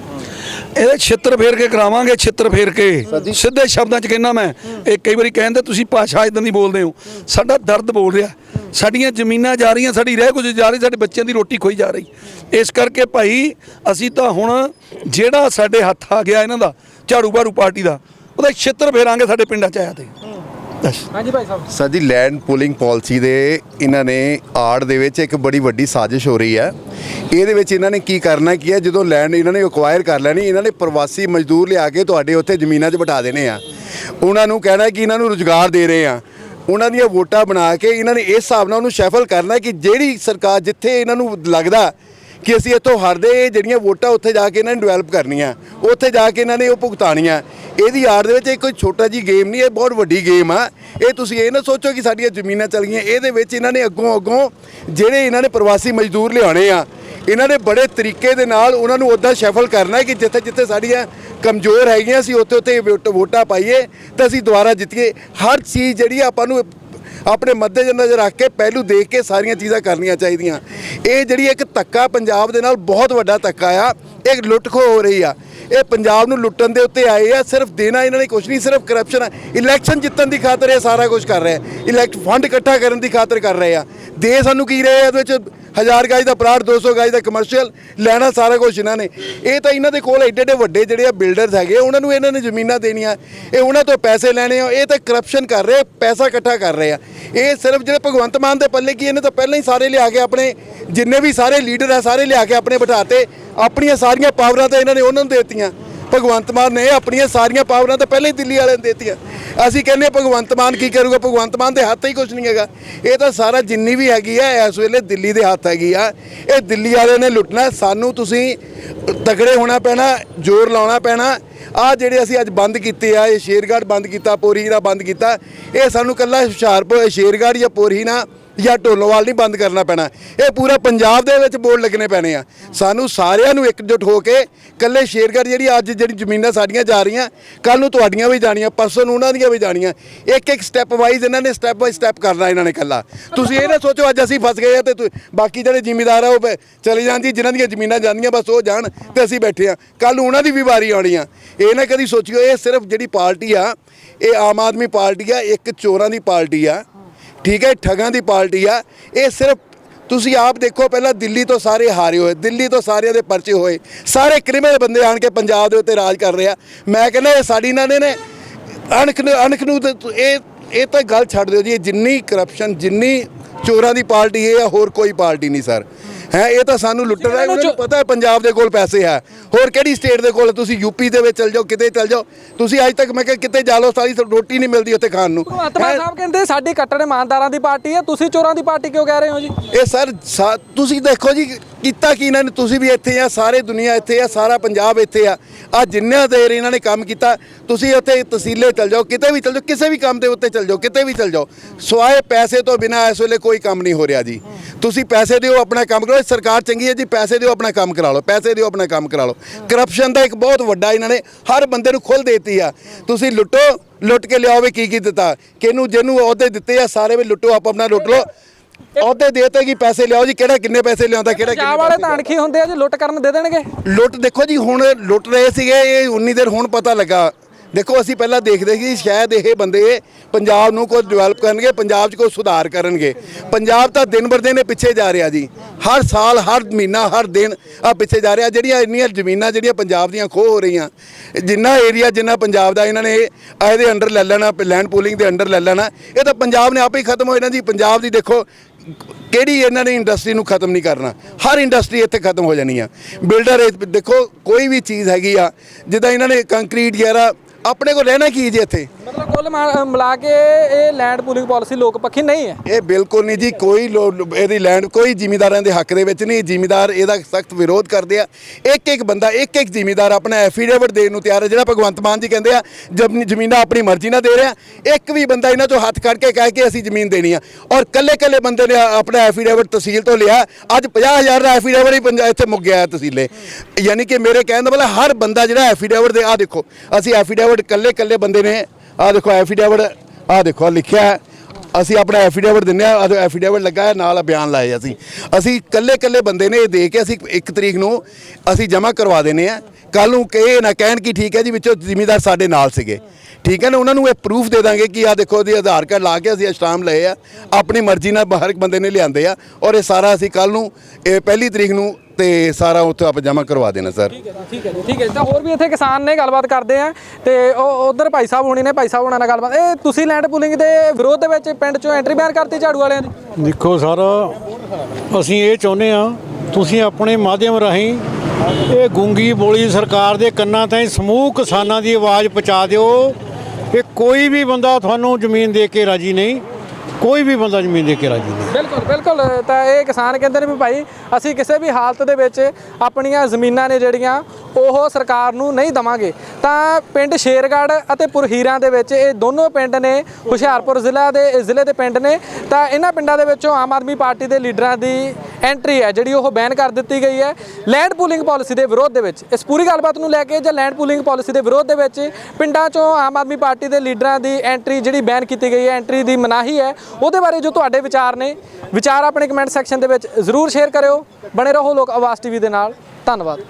ਇਹਦੇ ਛਿੱਤਰ ਫੇਰ ਕੇ ਕਰਾਵਾਂਗੇ ਛਿੱਤਰ ਫੇਰ ਕੇ। ਸਿੱਧੇ ਸ਼ਬਦਾਂ 'ਚ ਕਹਿਣਾ ਮੈਂ ਇਹ ਕਈ ਵਾਰੀ ਕਹਿੰਦੇ ਤੁਸੀਂ ਭਾਸ਼ਾ ਇਦਾਂ ਦੀ ਬੋਲਦੇ ਹੋ। ਸਾਡਾ ਦਰਦ ਬੋਲ ਰਿਹਾ। ਸਾਡੀਆਂ ਜ਼ਮੀਨਾਂ ਜਾ ਰਹੀਆਂ ਸਾਡੀ ਰਹਿ ਕੁਝ ਜਾ ਰਹੀ ਸਾਡੇ ਬੱਚਿਆਂ ਦੀ ਰੋਟੀ ਖੋਈ ਜਾ ਰਹੀ। ਇਸ ਕਰਕੇ ਭਾਈ ਅਸੀਂ ਤਾਂ ਹੁਣ ਜਿਹੜਾ ਸਾਡੇ ਹੱਥ ਆ ਗਿਆ ਇਹਨਾਂ ਦਾ ਝਾੜੂ ਬਾਰੂ ਪਾਰਟੀ ਦਾ ਉਹਦਾ ਛਿੱਤਰ ਫੇਰਾਂਗੇ ਸਾਡੇ ਪਿੰਡਾਂ 'ਚ ਆਇਆ ਤੇ। ਹਾਂਜੀ ਭਾਈ ਸਾਹਿਬ। Sir ji land pooling policy ਦੇ ਇਹਨਾਂ ਨੇ ਆੜ ਦੇ ਵਿੱਚ ਇੱਕ ਬੜੀ ਵੱਡੀ ਸਾਜ਼ਿਸ਼ ਹੋ ਰਹੀ ਹੈ। ਇਹਦੇ ਵਿੱਚ ਇਹਨਾਂ ਨੇ ਕੀ ਕਰਨਾ ਕੀ ਹੈ? ਜਦੋਂ ਲੈਂਡ ਇਹਨਾਂ ਨੇ ਅਕਵਾਇਰ ਕਰ ਲੈਣੀ, ਇਹਨਾਂ ਨੇ ਪ੍ਰਵਾਸੀ ਮਜ਼ਦੂਰ ਲਿਆ ਕੇ ਤੁਹਾਡੇ ਉੱਥੇ ਜ਼ਮੀਨਾਂ 'ਚ ਬਿਠਾ ਦੇਣੇ ਆ। ਉਹਨਾਂ ਨੂੰ ਕਹਿਣਾ ਕਿ ਇਹਨਾਂ ਨੂੰ ਰੁਜ਼ਗਾਰ ਦੇ ਰਹੇ ਆ। ਉਹਨਾਂ ਦੀਆਂ ਵੋਟਾਂ ਬਣਾ ਕੇ ਇਹਨਾਂ ਨੇ ਇਸ ਹਿਸਾਬ ਨਾਲ ਉਹਨੂੰ ਸ਼ੈਫਲ ਕਰਨਾ ਕਿ ਜਿਹੜੀ ਸਰਕਾਰ ਜਿੱਥੇ ਇਹਨਾਂ ਨੂੰ ਲੱਗਦਾ ਕਿ ਅਸੀਂ ਇੱਥੋਂ ਹਰਦੇ ਜਿਹੜੀਆਂ ਵੋਟਾਂ ਉੱਥੇ ਜਾ ਕੇ ਇਹਨਾਂ ਨੇ ਡਿਵੈਲਪ ਕਰਨੀਆਂ, ਉੱਥੇ ਜਾ ਕੇ ਇਹਨਾਂ ਨੇ ਉਹ ਭੁਗਤਾਨੀਆਂ। ਇਹਦੀ ਆੜ ਦੇ ਵਿੱਚ ਇਹ ਕੋਈ ਛੋਟਾ ਜੀ ਗੇਮ ਨਹੀਂ, ਇਹ ਬਹੁਤ ਵੱਡੀ ਗੇਮ ਆ। ਇਹ ਤੁਸੀਂ ਇਹ ਨਾ ਸੋਚੋ ਕਿ ਸਾਡੀਆਂ ਜ਼ਮੀਨਾਂ ਚਲ ਗਈਆਂ। ਇਹਦੇ ਵਿੱਚ ਇਹਨਾਂ ਨੇ ਅੱਗੋਂ ਅੱਗੋਂ ਜਿਹੜੇ ਇਹਨਾਂ ਨੇ ਪ੍ਰਵਾਸੀ ਮਜ਼ਦੂਰ ਲਿਆਉਣੇ ਆ, ਇਹਨਾਂ ਨੇ ਬੜੇ ਤਰੀਕੇ ਦੇ ਨਾਲ ਉਹਨਾਂ ਨੂੰ ਉੱਦਾਂ ਸ਼ੈਫਲ ਕਰਨਾ ਹੈ ਕਿ ਜਿੱਥੇ ਜਿੱਥੇ ਸਾਡੀਆਂ ਕਮਜ਼ੋਰ ਹੈਗੀਆਂ ਅਸੀਂ ਉੱਥੇ ਉੱਥੇ ਵੋਟ- ਵੋਟਾਂ ਪਾਈਏ ਤਾਂ ਅਸੀਂ ਦੁਬਾਰਾ ਜਿੱਤੀਏ। ਹਰ ਚੀਜ਼ ਜਿਹੜੀ ਆ ਆਪਾਂ ਨੂੰ ਆਪਣੇ ਮੱਦੇ ਨਜ਼ਰ ਰੱਖ ਕੇ ਪਹਿਲੂ ਦੇਖ ਕੇ ਸਾਰੀਆਂ ਚੀਜ਼ਾਂ ਕਰਨੀਆਂ ਚਾਹੀਦੀਆਂ। ਇਹ ਜਿਹੜੀ ਇੱਕ ਧੱਕਾ ਪੰਜਾਬ ਦੇ ਨਾਲ ਬਹੁਤ ਵੱਡਾ ਧੱਕਾ ਆ, ਇਹ ਲੁੱਟ ਖੋ ਹੋ ਰਹੀ ਆ। ਇਹ ਪੰਜਾਬ ਨੂੰ ਲੁੱਟਣ ਦੇ ਉੱਤੇ ਆਏ ਆ, ਸਿਰਫ ਦੇਣਾ ਇਹਨਾਂ ਨੇ ਕੁਝ ਨਹੀਂ, ਸਿਰਫ ਕਰਪਸ਼ਨ ਇਲੈਕਸ਼ਨ ਜਿੱਤਣ ਦੀ ਖਾਤਰ ਇਹ ਸਾਰਾ ਕੁਝ ਕਰ ਰਹੇ ਆ। ਇਲੈਕਟ ਫੰਡ ਇਕੱਠਾ ਕਰਨ ਦੀ ਖਾਤਰ ਕਰ ਰਹੇ ਆ। ਦੇ ਸਾਨੂੰ ਕੀ ਰਹੇ ਆ ਇਹਦੇ ਵਿੱਚ? ਹਜ਼ਾਰ ਗਾਜ ਦਾ ਪਲਾਟ 200 ਗਾਜ ਦਾ ਕਮਰਸ਼ੀਅਲ ਲੈਣਾ ਸਾਰਾ ਕੁਝ ਇਹਨਾਂ ਨੇ। ਇਹ ਤਾਂ ਇਹਨਾਂ ਦੇ ਕੋਲ ਐਡੇ ਐਡੇ ਵੱਡੇ ਜਿਹੜੇ ਆ ਬਿਲਡਰਸ ਹੈਗੇ, ਉਹਨਾਂ ਨੂੰ ਇਹਨਾਂ ਨੇ ਜ਼ਮੀਨਾਂ ਦੇਣੀਆਂ। ਇਹ ਉਹਨਾਂ ਤੋਂ ਪੈਸੇ ਲੈਣੇ ਆ, ਇਹ ਤਾਂ ਕਰਪਸ਼ਨ ਕਰ ਰਹੇ ਪੈਸਾ ਇਕੱਠਾ ਕਰ ਰਹੇ ਆ। ਇਹ ਸਿਰਫ ਜਿਹੜੇ ਭਗਵੰਤ ਮਾਨ ਦੇ ਪੱਲੇ ਕੀ, ਇਹਨੇ ਤਾਂ ਪਹਿਲਾਂ ਹੀ ਸਾਰੇ ਲਿਆ ਕੇ ਆਪਣੇ, ਜਿੰਨੇ ਵੀ ਸਾਰੇ ਲੀਡਰ ਆ, ਸਾਰੇ ਲਿਆ ਕੇ ਆਪਣੇ ਬਿਠਾਤੇ, ਆਪਣੀਆਂ ਸਾਰੀਆਂ ਪਾਵਰਾਂ ਤਾਂ ਇਹਨਾਂ ਨੇ ਉਹਨਾਂ ਨੂੰ ਦੇ ਦਿੱਤੀਆਂ। ਭਗਵੰਤ ਮਾਨ ਨੇ ਆਪਣੀਆਂ ਸਾਰੀਆਂ ਪਾਵਰਾਂ ਤਾਂ ਪਹਿਲਾਂ ਹੀ ਦਿੱਲੀ ਵਾਲਿਆਂ ਨੂੰ ਦਿੱਤੀਆਂ। ਅਸੀਂ ਕਹਿੰਦੇ ਹਾਂ ਭਗਵੰਤ ਮਾਨ ਕੀ ਕਰੂਗਾ? ਭਗਵੰਤ ਮਾਨ ਦੇ ਹੱਥ ਹੀ ਕੁਝ ਨਹੀਂ ਹੈਗਾ। ਇਹ ਤਾਂ ਸਾਰਾ ਜਿੰਨੀ ਵੀ ਹੈਗੀ ਆ, ਇਸ ਵੇਲੇ ਦਿੱਲੀ ਦੇ ਹੱਥ ਹੈਗੀ ਆ। ਇਹ ਦਿੱਲੀ ਵਾਲਿਆਂ ਨੇ ਲੁੱਟਣਾ। ਸਾਨੂੰ ਤੁਸੀਂ ਤਗੜੇ ਹੋਣਾ ਪੈਣਾ, ਜ਼ੋਰ ਲਾਉਣਾ ਪੈਣਾ। ਆ ਜਿਹੜੇ ਅਸੀਂ ਅੱਜ ਬੰਦ ਕੀਤੇ ਆ, ਇਹ ਸ਼ੇਰਗੜ੍ਹ ਬੰਦ ਕੀਤਾ ਪੋਰੀਨਾ ਬੰਦ ਕੀਤਾ। ਇਹ ਸਾਨੂੰ ਕੱਲਾ ਹੁਸ਼ਿਆਰਪੁਰ ਸ਼ੇਰਗੜ੍ਹ ਜਾਂ ਪੋਰੀਨਾ ਜਾਂ ਢੋਲੋਵਾਲ ਨਹੀਂ ਬੰਦ ਕਰਨਾ ਪੈਣਾ। ਇਹ ਪੂਰਾ ਪੰਜਾਬ ਦੇ ਵਿੱਚ ਬੋਰਡ ਲੱਗਣੇ ਪੈਣੇ ਆ। ਸਾਨੂੰ ਸਾਰਿਆਂ ਨੂੰ ਇਕਜੁੱਟ ਹੋ ਕੇ ਕੱਲੇ ਸ਼ੇਰਗੜ੍ਹ ਜਿਹੜੀ ਅੱਜ ਜਿਹੜੀ ਜ਼ਮੀਨਾਂ ਸਾਡੀਆਂ ਜਾ ਰਹੀਆਂ ਕੱਲ ਨੂੰ ਤੁਹਾਡੀਆਂ ਵੀ ਜਾਣੀਆਂ, ਪਰਸੋਂ ਨੂੰ ਉਹਨਾਂ ਦੀਆਂ ਵੀ ਜਾਣੀਆਂ। ਇੱਕ ਇੱਕ ਸਟੈਪ ਵਾਈਜ਼ ਇਹਨਾਂ ਨੇ ਸਟੈਪ ਬਾਈ ਸਟੈਪ ਕਰਨਾ ਇਹਨਾਂ ਨੇ ਕੱਲਾ ਤੁਸੀਂ ਇਹ ਨਾ ਸੋਚੋ, ਅੱਜ ਅਸੀਂ ਫਸ ਗਏ ਆ ਤੇ ਤੁ- ਬਾਕੀ ਜਿਹੜੇ ਜ਼ਿਮੀਦਾਰ ਆ ਉਹ ਬ- ਚਲੇ ਜਾਣ ਜੀ, ਜਿਨ੍ਹਾਂ ਦੀਆਂ ਜ਼ਮੀਨਾਂ ਜਾਂਦੀਆਂ, ਬਸ ਉਹ ਜਾਣ ਤੇ ਅਸੀਂ ਬੈਠੇ ਆ। ਕੱਲ ਨੂੰ ਉਹਨਾਂ ਦੀ ਵੀ ਵਾਰੀ ਆਉਣੀ ਆ। ਇਹ ਨਾ ਕਦੀ ਸੋਚਿਓ, ਇਹ ਸਿਰਫ ਜਿਹੜੀ ਪਾਰਟੀ ਆ, ਇਹ ਆਮ ਆਦਮੀ ਪਾਰਟੀ ਆ, ਇੱਕ ਚੋਰਾਂ ਦੀ ਪਾਰਟੀ ਆ। ਠੀਕ ਹੈ ਠੱਗਾਂ ਦੀ ਪਾਰਟੀ ਆ। ਇਹ ਸਿਰਫ ਤੁਸੀਂ ਆਪ ਦੇਖੋ, ਪਹਿਲਾਂ ਦਿੱਲੀ ਤੋਂ ਸਾਰੇ ਹਾਰੇ ਹੋਏ, ਦਿੱਲੀ ਤੋਂ ਸਾਰਿਆਂ ਦੇ ਪਰਚੇ ਹੋਏ। ਸਾਰੇ ਕ੍ਰਿਮੀਨਲ ਬੰਦੇ ਆਣ ਕੇ ਪੰਜਾਬ ਦੇ ਉੱਤੇ ਰਾਜ ਕਰ ਰਹੇ ਆ। ਮੈਂ ਕਹਿੰਦਾ, ਇਹ ਸਾਡੀ ਇਹਨਾਂ ਨੇ ਨੇ। ਅਣਖ ਨੂੰ ਅਣਖ ਨੂੰ ਤੇ ਇਹ ਇਹ ਤਾਂ ਗੱਲ ਛੱਡ ਦਿਓ ਜੀ, ਇਹ ਜਿੰਨੀ ਕਰਪਸ਼ਨ ਜਿੰਨੀ ਚੋਰਾਂ ਦੀ ਪਾਰਟੀ, ਇਹ ਆ, ਹੋਰ ਕੋਈ ਪਾਰਟੀ ਨਹੀਂ, ਸਰ। ਹੈ ਇਹ ਤਾਂ ਸਾਨੂੰ ਲੁੱਟ ਰਿਹਾ ਉਹਨਾਂ ਨੂੰ ਪਤਾ ਹੈ ਪੰਜਾਬ ਦੇ ਕੋਲ ਪੈਸੇ ਹੈ। ਹੋਰ ਕਿਹੜੀ ਸਟੇਟ ਦੇ ਕੋਲ ਤੁਸੀਂ ਯੂਪੀ ਦੇ ਵਿੱਚ ਚਲ ਜਾਓ ਕਿਤੇ ਚਲ ਜਾਓ। ਤੁਸੀਂ ਅੱਜ ਤੱਕ ਮੈਂ ਕਿਹਾ ਕਿਤੇ ਜਾ ਲਓ ਸਾਰੀ ਰੋਟੀ ਨਹੀਂ ਮਿਲਦੀ ਉੱਥੇ ਖਾਣ ਨੂੰ। ਭਗਵੰਤ ਮਾਨ ਸਾਹਿਬ ਕਹਿੰਦੇ ਸਾਡੀ ਕੱਟੜ ਇਮਾਨਦਾਰਾਂ ਦੀ ਪਾਰਟੀ ਹੈ ਤੁਸੀਂ ਚੋਰਾਂ ਦੀ ਪਾਰਟੀ ਕਿਉਂ ਕਹਿ ਰਹੇ ਹੋ ਜੀ? ਇਹ ਸਰ ਤੁਸੀਂ ਦੇਖੋ ਜੀ ਕੀਤਾ ਕੀ ਇਹਨਾਂ ਨੇ? ਤੁਸੀਂ ਵੀ ਇੱਥੇ ਆ ਸਾਰੇ ਦੁਨੀਆ ਇੱਥੇ ਆ ਸਾਰਾ ਪੰਜਾਬ ਇੱਥੇ ਆ। ਆ ਜਿੰਨਾ ਦੇਰ ਇਹਨਾਂ ਨੇ ਕੰਮ ਕੀਤਾ ਤੁਸੀਂ ਉੱਥੇ ਤਹਿਸੀਲੇ ਚਲ ਜਾਓ ਕਿਤੇ ਵੀ ਚਲ ਜਾਓ ਕਿਸੇ ਵੀ ਕੰਮ ਦੇ ਉੱਤੇ ਚਲ ਜਾਓ ਕਿਤੇ ਵੀ ਚਲ ਜਾਓ। ਸਵਾਏ ਪੈਸੇ ਤੋਂ ਬਿਨਾ ਇਸ ਵੇਲੇ ਕੋਈ ਕੰਮ ਨਹੀਂ ਹੋ ਰਿਹਾ ਜੀ। ਤੁਸੀਂ ਪੈਸੇ ਦਿਓ ਆਪਣਾ ਕੰਮ ਕਰੋ ਇਹ ਸਰਕਾਰ ਚੰਗੀ ਹੈ ਜੀ ਪੈਸੇ ਦਿਓ ਆਪਣਾ ਕੰਮ ਕਰਾ ਲਓ ਪੈਸੇ ਦਿਓ ਆਪਣਾ ਕੰਮ ਕਰਾ ਲਓ। ਕਰਪਸ਼ਨ ਦਾ ਇੱਕ ਬਹੁਤ ਵੱਡਾ ਇਹਨਾਂ ਨੇ ਹਰ ਬੰਦੇ ਨੂੰ ਖੁੱਲ ਦੇਤੀ ਆ। ਤੁਸੀਂ ਲੁੱਟੋ ਲੁੱਟ ਕੇ ਲਿਆਓ ਵੀ ਕੀ ਕੀ ਦਿੱਤਾ। ਕਿਹਨੂੰ ਜਿਹਨੂੰ ਅਹੁਦੇ ਦਿੱਤੇ ਆ ਸਾਰੇ ਵੀ ਲੁੱਟੋ ਆਪ ਆਪਣਾ ਲੁੱਟ ਲਓ। ਅਹੁਦੇ ਦੇਤੇ ਕਿ ਪੈਸੇ ਲਿਆਓ ਜੀ ਕਿਹੜਾ ਕਿੰਨੇ ਪੈਸੇ ਲਿਆਉਂਦਾ ਕਿਹੜਾ ਪੰਜਾਬ ਕਿੰਨੇ ਵਾਲੇ ਤਾਂ ਅਣਖੀ ਹੁੰਦੇ ਆ ਜੀ ਲੁੱਟ ਕਰਨ ਦੇ ਦੇਣਗੇ। ਲੁੱਟ ਦੇਖੋ ਜੀ ਹੁਣ ਲੁੱਟ ਰਹੇ ਸੀਗੇ ਇਹ ਉਨੀ ਦੇਰ ਹੁਣ ਪਤਾ ਲੱਗਾ। ਦੇਖੋ, ਅਸੀਂ ਪਹਿਲਾਂ ਦੇਖਦੇ ਸੀ ਸ਼ਾਇਦ ਇਹ ਬੰਦੇ ਪੰਜਾਬ ਨੂੰ ਕੋਈ ਡਿਵੈਲਪ ਕਰਨਗੇ, ਪੰਜਾਬ 'ਚ ਕੋਈ ਸੁਧਾਰ ਕਰਨਗੇ। ਪੰਜਾਬ ਤਾਂ ਦਿਨ ਬਰ ਦਿਨ ਇਹ ਪਿੱਛੇ ਜਾ ਰਿਹਾ ਜੀ। ਹਰ ਸਾਲ, ਹਰ ਮਹੀਨਾ, ਹਰ ਦਿਨ ਆ ਪਿੱਛੇ ਜਾ ਰਿਹਾ। ਜਿਹੜੀਆਂ ਇੰਨੀਆਂ ਜ਼ਮੀਨਾਂ, ਜਿਹੜੀਆਂ ਪੰਜਾਬ ਦੀਆਂ ਖੋਹ ਹੋ ਰਹੀਆਂ, ਜਿੰਨਾ ਏਰੀਆ ਜਿੰਨਾ ਪੰਜਾਬ ਦਾ ਇਹਨਾਂ ਨੇ ਇਹਦੇ ਅੰਡਰ ਲੈ ਲੈਣਾ ਲੈਂਡ ਪੂਲਿੰਗ ਦੇ ਅੰਡਰ ਲੈ ਲੈਣਾ, ਇਹ ਤਾਂ ਪੰਜਾਬ ਨੇ ਆਪੇ ਹੀ ਖਤਮ ਹੋ ਜਾਣਾ ਜੀ। ਪੰਜਾਬ ਦੀ ਦੇਖੋ, ਕਿਹੜੀ ਇਹਨਾਂ ਨੇ ਇੰਡਸਟਰੀ ਨੂੰ ਖਤਮ ਨਹੀਂ ਕਰਨਾ? ਹਰ ਇੰਡਸਟਰੀ ਇੱਥੇ ਖਤਮ ਹੋ ਜਾਣੀ ਆ। ਬਿਲਡਰ ਦੇਖੋ, ਕੋਈ ਵੀ ਚੀਜ਼ ਹੈਗੀ ਆ, ਜਿੱਦਾਂ ਇਹਨਾਂ ਨੇ ਕੰਕਰੀਟ ਵਗੈਰਾ ਆਪਣੇ ਕੋਲ ਰਹਿਣਾ ਕੀ ਜੀ ਇੱਥੇ? ਮਤਲਬ ਕੁੱਲ ਮਾ- ਮਿਲਾ ਕੇ ਇਹ ਲੈਂਡ ਪੂਲਿੰਗ ਪਾਲਿਸੀ ਲੋਕ ਪੱਖੀ ਨਹੀਂ ਹੈ। ਇਹ ਬਿਲਕੁਲ ਨਹੀਂ ਜੀ ਕੋਈ ਲੋ- ਇਹਦੀ ਲੈਂਡ ਕੋਈ ਜ਼ਿਮੀਦਾਰਾਂ ਦੇ ਹੱਕ ਦੇ ਵਿੱਚ ਨਹੀਂ ਜ਼ਿਮੀਦਾਰ ਇਹਦਾ ਸਖਤ ਵਿਰੋਧ ਕਰਦੇ ਆ। ਇੱਕ ਇੱਕ ਬੰਦਾ ਇੱਕ ਇੱਕ ਜ਼ਿਮੀਦਾਰ ਆਪਣਾ ਐਫੀਡੇਵਿਟ ਦੇਣ ਨੂੰ ਤਿਆਰ ਹੈ ਜਿਹੜਾ ਭਗਵੰਤ ਮਾਨ ਜੀ ਕਹਿੰਦੇ ਆ ਜਮ- ਜ਼ਮੀਨਾਂ ਆਪਣੀ ਮਰਜ਼ੀ ਨਾਲ ਦੇ ਰਿਹਾ। ਇੱਕ ਵੀ ਬੰਦਾ ਇਹਨਾਂ ਤੋਂ ਹੱਥ ਕੱਢ ਕੇ ਕਹਿ ਕੇ ਅਸੀਂ ਜ਼ਮੀਨ ਦੇਣੀ ਆ। ਔਰ ਕੱਲੇ ਕੱਲੇ ਬੰਦੇ ਨੇ ਆਪਣਾ ਐਫੀਡੇਵਿਟ ਤਹਿਸੀਲ ਤੋਂ ਲਿਆ। ਅੱਜ 50000 ਦਾ ਐਫੀਡੇਵਿਟ ਹੀ ਪੰਜਾਬ ਇੱਥੇ ਮੁੱਕ ਗਿਆ ਹੈ ਤਹਿਸੀਲੇ। ਯਾਨੀ ਕਿ ਮੇਰੇ ਕਹਿਣ ਦਾ ਮਤਲਬ ਹਰ ਬੰਦਾ ਜਿਹੜਾ ਐਫੀਡੇਵਿਟ ਦੇ ਆ ਦੇਖੋ ਅਸੀਂ ਐਫੀਡੇਵਿਟ ਕੱਲੇ ਕੱਲੇ ਬੰਦੇ ਨੇ। ਆ ਦੇਖੋ ਐਫੀਡੇਵਿਟ ਆ ਦੇਖੋ, ਆਹ ਲਿਖਿਆ ਹੈ। ਅਸੀਂ ਆਪਣਾ ਐਫੀਡੇਵਿਟ ਦਿੰਨੇ ਆ ਅਤੇ ਐਫੀਡੇਵਿਟ ਲੱਗਾ ਹੈ, ਨਾਲ ਬਿਆਨ ਲਾਏ ਅਸੀਂ। ਅਸੀਂ ਕੱਲੇ ਕੱਲੇ ਬੰਦੇ ਨੇ ਇਹ ਦੇ ਕੇ ਅਸੀਂ ਇੱਕ ਤਰੀਕ ਨੂੰ ਅਸੀਂ ਜਮ੍ਹਾਂ ਕਰਵਾ ਦੇਣੇ ਆ। ਕੱਲ ਨੂੰ ਕਿ ਇਹ ਨਾ ਕਹਿਣ ਕਿ ਠੀਕ ਹੈ ਜੀ, ਵਿੱਚੋਂ ਜ਼ਿਮੀਦਾਰ ਸਾਡੇ ਨਾਲ ਸੀਗੇ। ਠੀਕ ਹੈ ਨਾ ਉਹਨਾਂ ਨੂੰ ਇਹ ਪ੍ਰੂਫ ਦੇ ਦਾਂਗੇ ਕਿ ਆ ਦੇਖੋ ਉਹਦੀ ਆਧਾਰ ਕਾਰਡ ਲਾ ਕੇ ਅਸੀਂ ਸਟਾਮ ਲਏ ਆ ਆਪਣੀ ਮਰਜ਼ੀ ਨਾਲ ਬਾਹਰ ਇੱਕ ਬੰਦੇ ਨੇ ਲਿਆਂਦੇ ਆ ਔਰ ਇਹ ਸਾਰਾ ਅਸੀਂ ਕੱਲ ਨੂੰ ਇਹ ਪਹਿਲੀ ਤਰੀਕ ਨੂੰ ਤੇ ਸਾਰਾ ਉੱਥੇ ਆਪ ਜਮ੍ਹਾਂ ਕਰਵਾ ਦੇਣਾ ਸਰ। ਠੀਕ ਹੈ ਜੀ ਠੀਕ ਹੈ ਜੀ। ਤਾਂ ਹੋਰ ਵੀ ਇੱਥੇ ਕਿਸਾਨ ਨੇ ਗੱਲਬਾਤ ਕਰਦੇ ਆ ਤੇ ਉਹ ਉਧਰ ਭਾਈ ਸਾਹਿਬ ਹੋਣੀ ਨੇ ਭਾਈ ਸਾਹਿਬ ਹੋਣਾ ਨਾਲ ਗੱਲਬਾਤ। ਇਹ ਤੁਸੀਂ ਲੈਂਡ ਪੂਲਿੰਗ ਦੇ ਵਿਰੋਧ ਦੇ ਵਿੱਚ ਪਿੰਡ ਚੋਂ ਐਂਟਰੀ ਬੈਨ ਕਰਤੀ ਝਾੜੂ ਵਾਲਿਆਂ ਦੀ? ਦੇਖੋ ਸਰ ਅਸੀਂ ਇਹ ਚਾਹੁੰਦੇ ਆ ਤੁਸੀਂ ਆਪਣੇ ਮਾਧਿਅਮ ਰਾਹੀਂ ਇਹ ਗੂੰਗੀ ਬੋਲੀ ਸਰਕਾਰ ਦੇ ਕੰਨਾਂ ਤਾਈਂ ਸਮੂਹ ਕਿਸਾਨਾਂ ਦੀ ਆਵਾਜ਼ ਪਹੁੰਚਾ ਦਿਓ ਕਿ ਕੋਈ ਵੀ ਬੰਦਾ ਤੁਹਾਨੂੰ ਜ਼ਮੀਨ ਦੇ ਕੇ ਰਾਜੀ ਨਹੀਂ ਕੋਈ ਵੀ ਬੰਦਾ ਜ਼ਮੀਨ ਦੇ ਕੇ ਰਾਜੀ ਨਹੀਂ। ਬਿਲਕੁਲ ਬਿਲਕੁਲ, ਤਾਂ ਇਹ ਕਿਸਾਨ ਕਹਿੰਦੇ ਨੇ ਵੀ ਭਾਈ, ਅਸੀਂ ਕਿਸੇ ਵੀ ਹਾਲਤ ਦੇ ਵਿੱਚ ਆਪਣੀਆਂ ਜ਼ਮੀਨਾਂ ਨੇ ਜਿਹੜੀਆਂ, ਉਹ ਸਰਕਾਰ ਨੂੰ ਨਹੀਂ ਦਵਾਂਗੇ। ਤਾਂ ਪਿੰਡ ਸ਼ੇਰਗੜ੍ਹ ਅਤੇ ਪੁਰਹੀਰਾਂ ਦੇ ਵਿੱਚ ਇਹ ਦੋਨੋਂ ਪਿੰਡ ਨੇ, ਹੁਸ਼ਿਆਰਪੁਰ ਜ਼ਿਲ੍ਹਾ ਦੇ ਜ਼ਿਲ੍ਹੇ ਦੇ ਪਿੰਡ ਨੇ। ਤਾਂ ਇਹਨਾਂ ਪਿੰਡਾਂ ਦੇ ਵਿੱਚੋਂ ਆਮ ਆਦਮੀ ਪਾਰਟੀ ਦੇ ਲੀਡਰਾਂ ਦੀ ਐਂਟਰੀ ਹੈ, ਜਿਹੜੀ ਉਹ ਬੈਨ ਕਰ ਦਿੱਤੀ ਗਈ ਹੈ। ਲੈਂਡ ਪੂਲਿੰਗ ਪਾਲਿਸੀ ਦੇ ਵਿਰੋਧ ਦੇ ਵਿੱਚ, ਇਸ ਪੂਰੀ ਗੱਲਬਾਤ ਨੂੰ ਲੈ ਕੇ ਜਾਂ ਲੈਂਡ ਪੂਲਿੰਗ ਪਾਲਿਸੀ ਦੇ ਵਿਰੋਧ ਦੇ ਵਿੱਚ ਪਿੰਡਾਂ ਚੋਂ ਆਮ ਆਦਮੀ ਪਾਰਟੀ ਦੇ ਲੀਡਰਾਂ ਦੀ ਐਂਟਰੀ ਜਿਹੜੀ ਬੈਨ ਕੀਤੀ ਗਈ ਹੈ, ਐਂਟਰੀ ਦੀ ਮਨਾਹੀ ਹੈ ਉਹਦੇ ਬਾਰੇ ਜੋ ਤੁਹਾਡੇ ਵਿਚਾਰ ਨੇ, ਵਿਚਾਰ ਆਪਣੇ ਕਮੈਂਟ ਸੈਕਸ਼ਨ ਦੇ ਵਿੱਚ ਜ਼ਰੂਰ ਸ਼ੇਅਰ ਕਰਿਓ। ਬਣੇ ਰਹੋ ਲੋਕ ਆਵਾਜ਼ ਟੀਵੀ ਦੇ ਨਾਲ। ਧੰਨਵਾਦ।